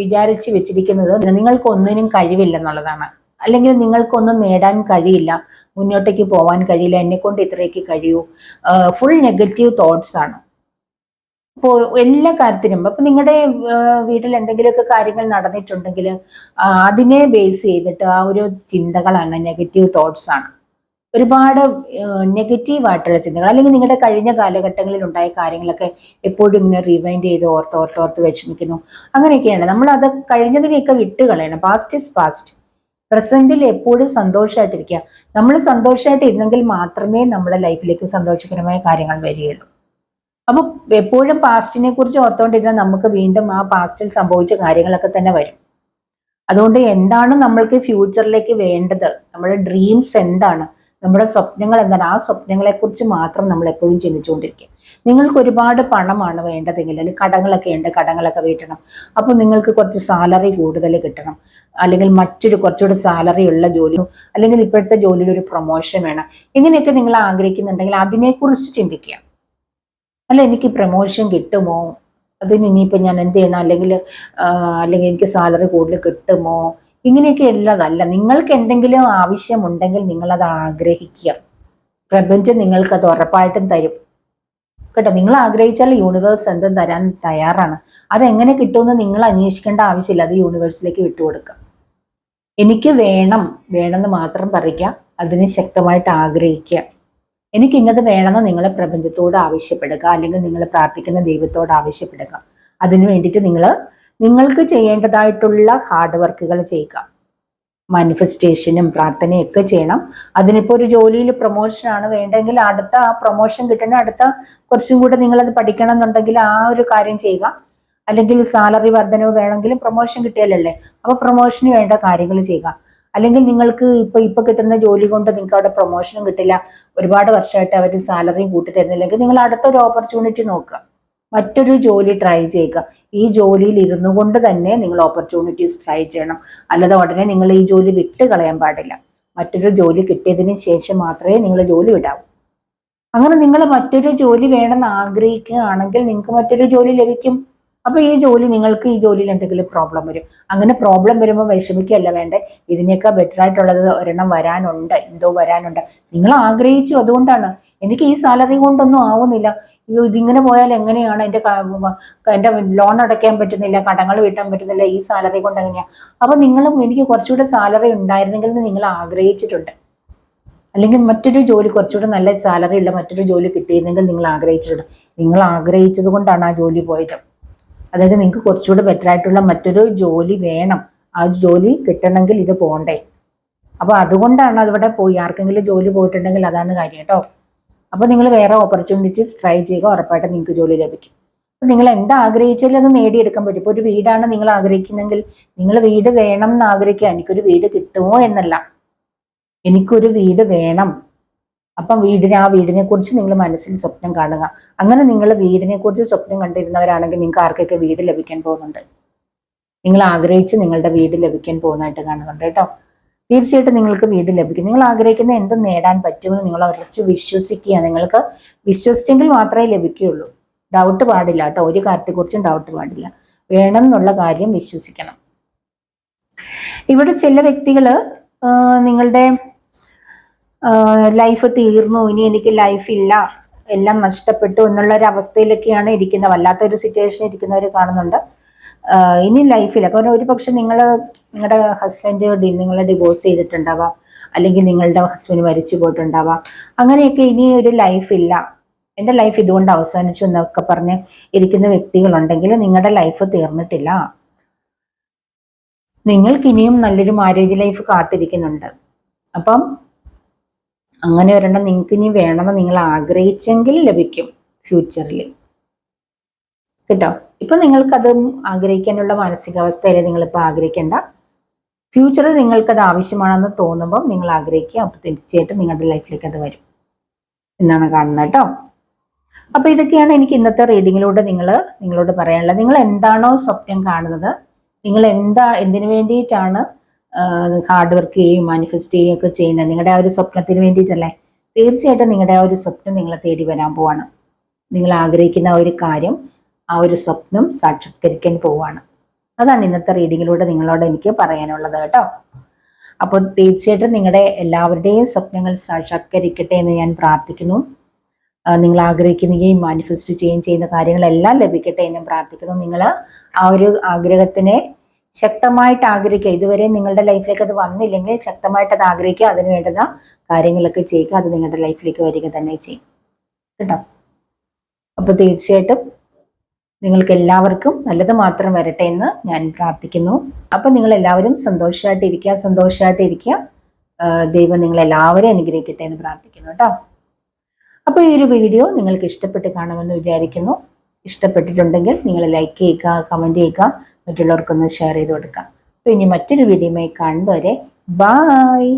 [SPEAKER 1] വിചാരിച്ച് വെച്ചിരിക്കുന്നത് നിങ്ങൾക്ക് ഒന്നിനും കഴിവില്ലെന്നുള്ളതാണ് അല്ലെങ്കിൽ നിങ്ങൾക്കൊന്നും നേടാൻ കഴിയില്ല മുന്നോട്ടേക്ക് പോവാൻ കഴിയില്ല എന്നെ കൊണ്ട് ഇത്രയൊക്കെ കഴിയൂ. ഫുൾ നെഗറ്റീവ് തോട്ട്സ് ആണ്. ഇപ്പോൾ എല്ലാ കാര്യത്തിനും അപ്പം നിങ്ങളുടെ വീട്ടിൽ എന്തെങ്കിലുമൊക്കെ കാര്യങ്ങൾ നടന്നിട്ടുണ്ടെങ്കിൽ അതിനെ ബേസ് ചെയ്തിട്ട് ആ ഒരു ചിന്തകളാണ് നെഗറ്റീവ് തോട്ട്സ് ആണ്. ഒരുപാട് നെഗറ്റീവ് ആയിട്ടുള്ള ചിന്തകൾ അല്ലെങ്കിൽ നിങ്ങളുടെ കഴിഞ്ഞ കാലഘട്ടങ്ങളിൽ ഉണ്ടായ കാര്യങ്ങളൊക്കെ എപ്പോഴും ഇങ്ങനെ റിവൈൻഡ് ചെയ്ത് ഓർത്ത് ഓർത്ത് ഓർത്ത് വിഷമിക്കുന്നു അങ്ങനെയൊക്കെയാണ്. നമ്മൾ അത് കഴിഞ്ഞതിനെയൊക്കെ വിട്ടുകളയണം. പാസ്റ്റ് ഇസ് പാസ്റ്റ് പ്രസന്റിൽ എപ്പോഴും സന്തോഷമായിട്ടിരിക്കുക നമ്മൾ സന്തോഷമായിട്ട് ഇരുന്നെങ്കിൽ മാത്രമേ നമ്മുടെ ലൈഫിലേക്ക് സന്തോഷകരമായ കാര്യങ്ങൾ വരികയുള്ളൂ. അപ്പൊ എപ്പോഴും പാസ്റ്റിനെ കുറിച്ച് ഓർത്തുകൊണ്ടിരുന്നാൽ നമുക്ക് വീണ്ടും ആ പാസ്റ്റിൽ സംഭവിച്ച കാര്യങ്ങളൊക്കെ തന്നെ വരും. അതുകൊണ്ട് എന്താണ് നമ്മൾക്ക് ഫ്യൂച്ചറിലേക്ക് വേണ്ടത്? നമ്മുടെ ഡ്രീംസ് എന്താണ്? നമ്മുടെ സ്വപ്നങ്ങൾ എന്താണ്? ആ സ്വപ്നങ്ങളെ കുറിച്ച് മാത്രം നമ്മൾ എപ്പോഴും ചിന്തിച്ചുകൊണ്ടിരിക്കുക. നിങ്ങൾക്ക് ഒരുപാട് പണമാണ് വേണ്ടതെങ്കിൽ അല്ലെങ്കിൽ കടങ്ങളൊക്കെ ഉണ്ട് കടങ്ങളൊക്കെ വീട്ടണം. അപ്പോൾ നിങ്ങൾക്ക് കുറച്ച് സാലറി കൂടുതൽ കിട്ടണം. അല്ലെങ്കിൽ മറ്റൊരു കുറച്ചുകൂടി സാലറി ഉള്ള ജോലി അല്ലെങ്കിൽ ഇപ്പോഴത്തെ ജോലിയിൽ ഒരു പ്രൊമോഷൻ വേണം. ഇങ്ങനെയൊക്കെ നിങ്ങൾ ആഗ്രഹിക്കുന്നുണ്ടെങ്കിൽ അതിനെക്കുറിച്ച് ചിന്തിക്കുക. അല്ല എനിക്ക് പ്രൊമോഷൻ കിട്ടുമോ? അതിന് ഇനിയിപ്പോൾ ഞാൻ എന്ത് ചെയ്യണം? അല്ലെങ്കിൽ അല്ലെങ്കിൽ എനിക്ക് സാലറി കൂടുതൽ കിട്ടുമോ? ഇങ്ങനെയൊക്കെ ഉള്ളതല്ല. നിങ്ങൾക്ക് എന്തെങ്കിലും ആവശ്യമുണ്ടെങ്കിൽ നിങ്ങളത് ആഗ്രഹിക്കുക. പ്രപഞ്ചം നിങ്ങൾക്ക് അത് ഉറപ്പായിട്ടും തരും. കേട്ടോ നിങ്ങൾ ആഗ്രഹിച്ചാൽ യൂണിവേഴ്സ് എന്തും തരാൻ തയ്യാറാണ്. അതെങ്ങനെ കിട്ടുമെന്ന് നിങ്ങൾ അന്വേഷിക്കേണ്ട ആവശ്യമില്ല അത് യൂണിവേഴ്സിലേക്ക് വിട്ടുകൊടുക്കുക എനിക്ക് വേണം വേണമെന്ന് മാത്രം പറയുക അതിന് ശക്തമായിട്ട് ആഗ്രഹിക്കുക. എനിക്ക് ഇന്നത് വേണമെന്ന് നിങ്ങളെ പ്രപഞ്ചത്തോട് ആവശ്യപ്പെടുക അല്ലെങ്കിൽ നിങ്ങൾ പ്രാർത്ഥിക്കുന്ന ദൈവത്തോട് ആവശ്യപ്പെടുക. അതിനു വേണ്ടിയിട്ട് നിങ്ങൾ നിങ്ങൾക്ക് ചെയ്യേണ്ടതായിട്ടുള്ള ഹാർഡ് വർക്കുകൾ ചെയ്യുക. മാനിഫെസ്റ്റേഷനും പ്രാർത്ഥനയും ഒക്കെ ചെയ്യണം. അതിനിപ്പോൾ ഒരു ജോലിയിൽ പ്രൊമോഷൻ ആണ് വേണ്ടെങ്കിൽ അടുത്ത ആ പ്രൊമോഷൻ കിട്ടണ അടുത്ത കുറച്ചും കൂടെ നിങ്ങളത് പഠിക്കണം എന്നുണ്ടെങ്കിൽ ആ ഒരു കാര്യം ചെയ്യുക. അല്ലെങ്കിൽ സാലറി വർധനവ് വേണമെങ്കിലും പ്രൊമോഷൻ കിട്ടിയാലല്ലേ? അപ്പോൾ പ്രൊമോഷന് വേണ്ട കാര്യങ്ങൾ ചെയ്യുക. അല്ലെങ്കിൽ നിങ്ങൾക്ക് ഇപ്പൊ ഇപ്പൊ കിട്ടുന്ന ജോലി കൊണ്ട് നിങ്ങൾക്ക് അവിടെ പ്രൊമോഷനും കിട്ടില്ല. ഒരുപാട് വർഷമായിട്ട് അവർ സാലറിയും കൂട്ടി തരുന്നില്ലെങ്കിൽ നിങ്ങൾ അടുത്തൊരു ഓപ്പർച്യൂണിറ്റി നോക്കുക. മറ്റൊരു ജോലി ട്രൈ ചെയ്യുക. ഈ ജോലിയിൽ ഇരുന്നു കൊണ്ട് തന്നെ നിങ്ങൾ ഓപ്പർച്യൂണിറ്റീസ് ട്രൈ ചെയ്യണം. അല്ലാതെ ഉടനെ നിങ്ങൾ ഈ ജോലി വിട്ട് കളയാൻ പാടില്ല. മറ്റൊരു ജോലി കിട്ടിയതിന് ശേഷം മാത്രമേ നിങ്ങൾ ജോലി വിടാവൂ. അങ്ങനെ നിങ്ങൾ മറ്റൊരു ജോലി വേണമെന്ന് ആഗ്രഹിക്കുകയാണെങ്കിൽ നിങ്ങൾക്ക് മറ്റൊരു ജോലി ലഭിക്കും. അപ്പൊ ഈ ജോലി നിങ്ങൾക്ക് ഈ ജോലിയിൽ എന്തെങ്കിലും പ്രോബ്ലം വരും. അങ്ങനെ പ്രോബ്ലം വരുമ്പോൾ വിഷമിക്കുകയല്ല വേണ്ടേ. ഇതിനേക്കാൾ ബെറ്റർ ആയിട്ടുള്ളത് ഒരെണ്ണം വരാനുണ്ട്. എന്തോ വരാനുണ്ട്. നിങ്ങൾ ആഗ്രഹിച്ചു. അതുകൊണ്ടാണ്. എനിക്ക് ഈ സാലറി കൊണ്ടൊന്നും ആവുന്നില്ല. അയ്യോ ഇതിങ്ങനെ പോയാൽ എങ്ങനെയാണ്? എന്റെ എന്റെ ലോൺ അടയ്ക്കാൻ പറ്റുന്നില്ല കടങ്ങൾ വീട്ടാൻ പറ്റുന്നില്ല ഈ സാലറി കൊണ്ട് എങ്ങനെയാ? അപ്പൊ നിങ്ങളും എനിക്ക് കുറച്ചുകൂടെ സാലറി ഉണ്ടായിരുന്നെങ്കിൽ നിങ്ങൾ ആഗ്രഹിച്ചിട്ടുണ്ട്. അല്ലെങ്കിൽ മറ്റൊരു ജോലി കുറച്ചുകൂടെ നല്ല സാലറി ഉള്ള മറ്റൊരു ജോലി കിട്ടിയിരുന്നെങ്കിൽ നിങ്ങൾ ആഗ്രഹിച്ചിട്ടുണ്ട്. നിങ്ങൾ ആഗ്രഹിച്ചത് കൊണ്ടാണ് ആ ജോലി പോയത്. അതായത് നിങ്ങൾക്ക് കുറച്ചുകൂടെ ബെറ്റർ ആയിട്ടുള്ള മറ്റൊരു ജോലി വേണം. ആ ജോലി കിട്ടണമെങ്കിൽ ഇത് പോണ്ടേ. അപ്പൊ അതുകൊണ്ടാണ് അതിവിടെ പോയി. ആർക്കെങ്കിലും ജോലി പോയിട്ടുണ്ടെങ്കിൽ അതാണ് കാര്യം കേട്ടോ. അപ്പൊ നിങ്ങൾ വേറെ ഓപ്പർച്യൂണിറ്റീസ് ട്രൈ ചെയ്യുക ഉറപ്പായിട്ടും നിങ്ങൾക്ക് ജോലി ലഭിക്കും. അപ്പോൾ നിങ്ങൾ എന്താ ആഗ്രഹിച്ചാലും അത് നേടിയെടുക്കാൻ പറ്റും? ഇപ്പോൾ ഒരു വീടാണ് നിങ്ങൾ ആഗ്രഹിക്കുന്നെങ്കിൽ നിങ്ങൾ വീട് വേണം എന്ന് ആഗ്രഹിക്കുക. എനിക്കൊരു വീട് കിട്ടുമോ എന്നല്ല. എനിക്കൊരു വീട് വേണം. അപ്പം വീടിനെ ആ വീടിനെ കുറിച്ച് നിങ്ങൾ മനസ്സിൽ സ്വപ്നം കാണുക. അങ്ങനെ നിങ്ങൾ വീടിനെ കുറിച്ച് സ്വപ്നം കണ്ടിരുന്നവരാണെങ്കിൽ നിങ്ങൾക്ക് ആർക്കൊക്കെ വീട് ലഭിക്കാൻ പോകുന്നുണ്ട്? നിങ്ങൾ ആഗ്രഹിച്ച് നിങ്ങളുടെ വീട് ലഭിക്കാൻ പോകുന്നതായിട്ട് കാണുന്നുണ്ട് കേട്ടോ. തീർച്ചയായിട്ടും നിങ്ങൾക്ക് വീട് ലഭിക്കും. നിങ്ങൾ ആഗ്രഹിക്കുന്ന എന്ത് നേടാൻ പറ്റുമെന്ന് നിങ്ങൾ ഉറച്ച് വിശ്വസിക്കുക നിങ്ങൾക്ക് വിശ്വസിച്ചെങ്കിൽ മാത്രമേ ലഭിക്കുകയുള്ളൂ. ഡൗട്ട് പാടില്ല കേട്ടോ. ഒരു കാര്യത്തെക്കുറിച്ചും ഡൗട്ട് പാടില്ല. വേണം എന്നുള്ള കാര്യം വിശ്വസിക്കണം. ഇവിടെ ചില വ്യക്തികൾ നിങ്ങളുടെ ലൈഫ് തീർന്നു ഇനി എനിക്ക് ലൈഫ് ഇല്ല എല്ലാം നഷ്ടപ്പെട്ടു എന്നുള്ള ഒരു അവസ്ഥയിലൊക്കെയാണ് ഇരിക്കുന്നത്. വല്ലാത്തൊരു സിറ്റുവേഷൻ ഇരിക്കുന്നവർ കാണുന്നുണ്ട്. ഇനി ലൈഫില്ല കാരണം ഒരു പക്ഷെ നിങ്ങൾ നിങ്ങളുടെ ഹസ്ബൻഡ് നിങ്ങളെ ഡിവോഴ്സ് ചെയ്തിട്ടുണ്ടാവാം. അല്ലെങ്കിൽ നിങ്ങളുടെ ഹസ്ബൻഡ് മരിച്ചു പോയിട്ടുണ്ടാവാം. അങ്ങനെയൊക്കെ ഇനി ഒരു ലൈഫില്ല എന്റെ ലൈഫ് ഇതുകൊണ്ട് അവസാനിച്ചു എന്നൊക്കെ പറഞ്ഞ് ഇരിക്കുന്ന വ്യക്തികളുണ്ടെങ്കിൽ നിങ്ങളുടെ ലൈഫ് തീർന്നിട്ടില്ല. നിങ്ങൾക്ക് ഇനിയും നല്ലൊരു മാരേജ് ലൈഫ് കാത്തിരിക്കുന്നുണ്ട്. അപ്പം അങ്ങനെ ഒരെണ്ണം നിങ്ങൾക്ക് ഇനി വേണമെന്ന് നിങ്ങൾ ആഗ്രഹിച്ചെങ്കിൽ ലഭിക്കും ഫ്യൂച്ചറിൽ കേട്ടോ? ഇപ്പൊ നിങ്ങൾക്കത് ആഗ്രഹിക്കാനുള്ള മാനസികാവസ്ഥയിൽ നിങ്ങളിപ്പോൾ ആഗ്രഹിക്കേണ്ട? ഫ്യൂച്ചറിൽ നിങ്ങൾക്കത് ആവശ്യമാണെന്ന് തോന്നുമ്പോൾ നിങ്ങൾ ആഗ്രഹിക്കുക. അപ്പോൾ തീർച്ചയായിട്ടും നിങ്ങളുടെ ലൈഫിലേക്ക് അത് വരും. എന്നാണ് കാണുന്നത് കേട്ടോ. അപ്പൊ ഇതൊക്കെയാണ് എനിക്ക് ഇന്നത്തെ റീഡിങ്ങിലൂടെ നിങ്ങൾ നിങ്ങളോട് പറയാനുള്ളത്. നിങ്ങൾ എന്താണോ സ്വപ്നം കാണുന്നത് നിങ്ങൾ എന്താ എന്തിനു വേണ്ടിയിട്ടാണ് ഹാർഡ് വർക്ക് ചെയ്യുകയും മാനിഫെസ്റ്റ് ചെയ്യുകയും ഒക്കെ ചെയ്യുന്നത്? നിങ്ങളുടെ ആ ഒരു സ്വപ്നത്തിന് വേണ്ടിയിട്ടല്ലേ? തീർച്ചയായിട്ടും നിങ്ങളുടെ ആ ഒരു സ്വപ്നം നിങ്ങളെ തേടി വരാൻ പോവാണ്. നിങ്ങൾ ആഗ്രഹിക്കുന്ന ഒരു കാര്യം ആ ഒരു സ്വപ്നം സാക്ഷാത്കരിക്കാൻ പോവാണ്. അതാണ് ഇന്നത്തെ റീഡിങ്ങിലൂടെ നിങ്ങളോട് എനിക്ക് പറയാനുള്ളത് കേട്ടോ. അപ്പോൾ തീർച്ചയായിട്ടും നിങ്ങളുടെ എല്ലാവരുടെയും സ്വപ്നങ്ങൾ സാക്ഷാത്കരിക്കട്ടെ എന്ന് ഞാൻ പ്രാർത്ഥിക്കുന്നു. നിങ്ങൾ ആഗ്രഹിക്കുകയും മാനിഫെസ്റ്റ് ചെയ്യുകയും ചെയ്യുന്ന കാര്യങ്ങളെല്ലാം ലഭിക്കട്ടെ എന്ന് പ്രാർത്ഥിക്കുന്നു. നിങ്ങൾ ആ ഒരു ആഗ്രഹത്തിനെ ശക്തമായിട്ട് ആഗ്രഹിക്കുക. ഇതുവരെ നിങ്ങളുടെ ലൈഫിലേക്ക് അത് വന്നില്ലെങ്കിൽ ശക്തമായിട്ട് അത് ആഗ്രഹിക്കുക. അതിന് വേണ്ടുന്ന കാര്യങ്ങളൊക്കെ ചെയ്യുക. അത് നിങ്ങളുടെ ലൈഫിലേക്ക് വരിക തന്നെ ചെയ്യും. കേട്ടോ. അപ്പോൾ തീർച്ചയായിട്ടും നിങ്ങൾക്ക് എല്ലാവർക്കും നല്ലത് മാത്രം വരട്ടെ എന്ന് ഞാൻ പ്രാർത്ഥിക്കുന്നു. അപ്പം നിങ്ങൾ എല്ലാവരും സന്തോഷമായിട്ട് ഇരിക്കുക സന്തോഷമായിട്ട് ഇരിക്കുക. ദൈവം നിങ്ങളെല്ലാവരെയും അനുഗ്രഹിക്കട്ടെ എന്ന് പ്രാർത്ഥിക്കുന്നു കേട്ടോ. അപ്പോൾ ഈ ഒരു വീഡിയോ നിങ്ങൾക്ക് ഇഷ്ടപ്പെട്ട് കാണുമെന്ന് വിചാരിക്കുന്നു. ഇഷ്ടപ്പെട്ടിട്ടുണ്ടെങ്കിൽ നിങ്ങൾ ലൈക്ക് ചെയ്യുക കമന്റ് ചെയ്യുക മറ്റുള്ളവർക്കൊന്ന് ഷെയർ ചെയ്ത് കൊടുക്കുക. അപ്പോൾ ഇനി മറ്റൊരു വീഡിയോയുമായി കാണുന്നവരെ ബായ്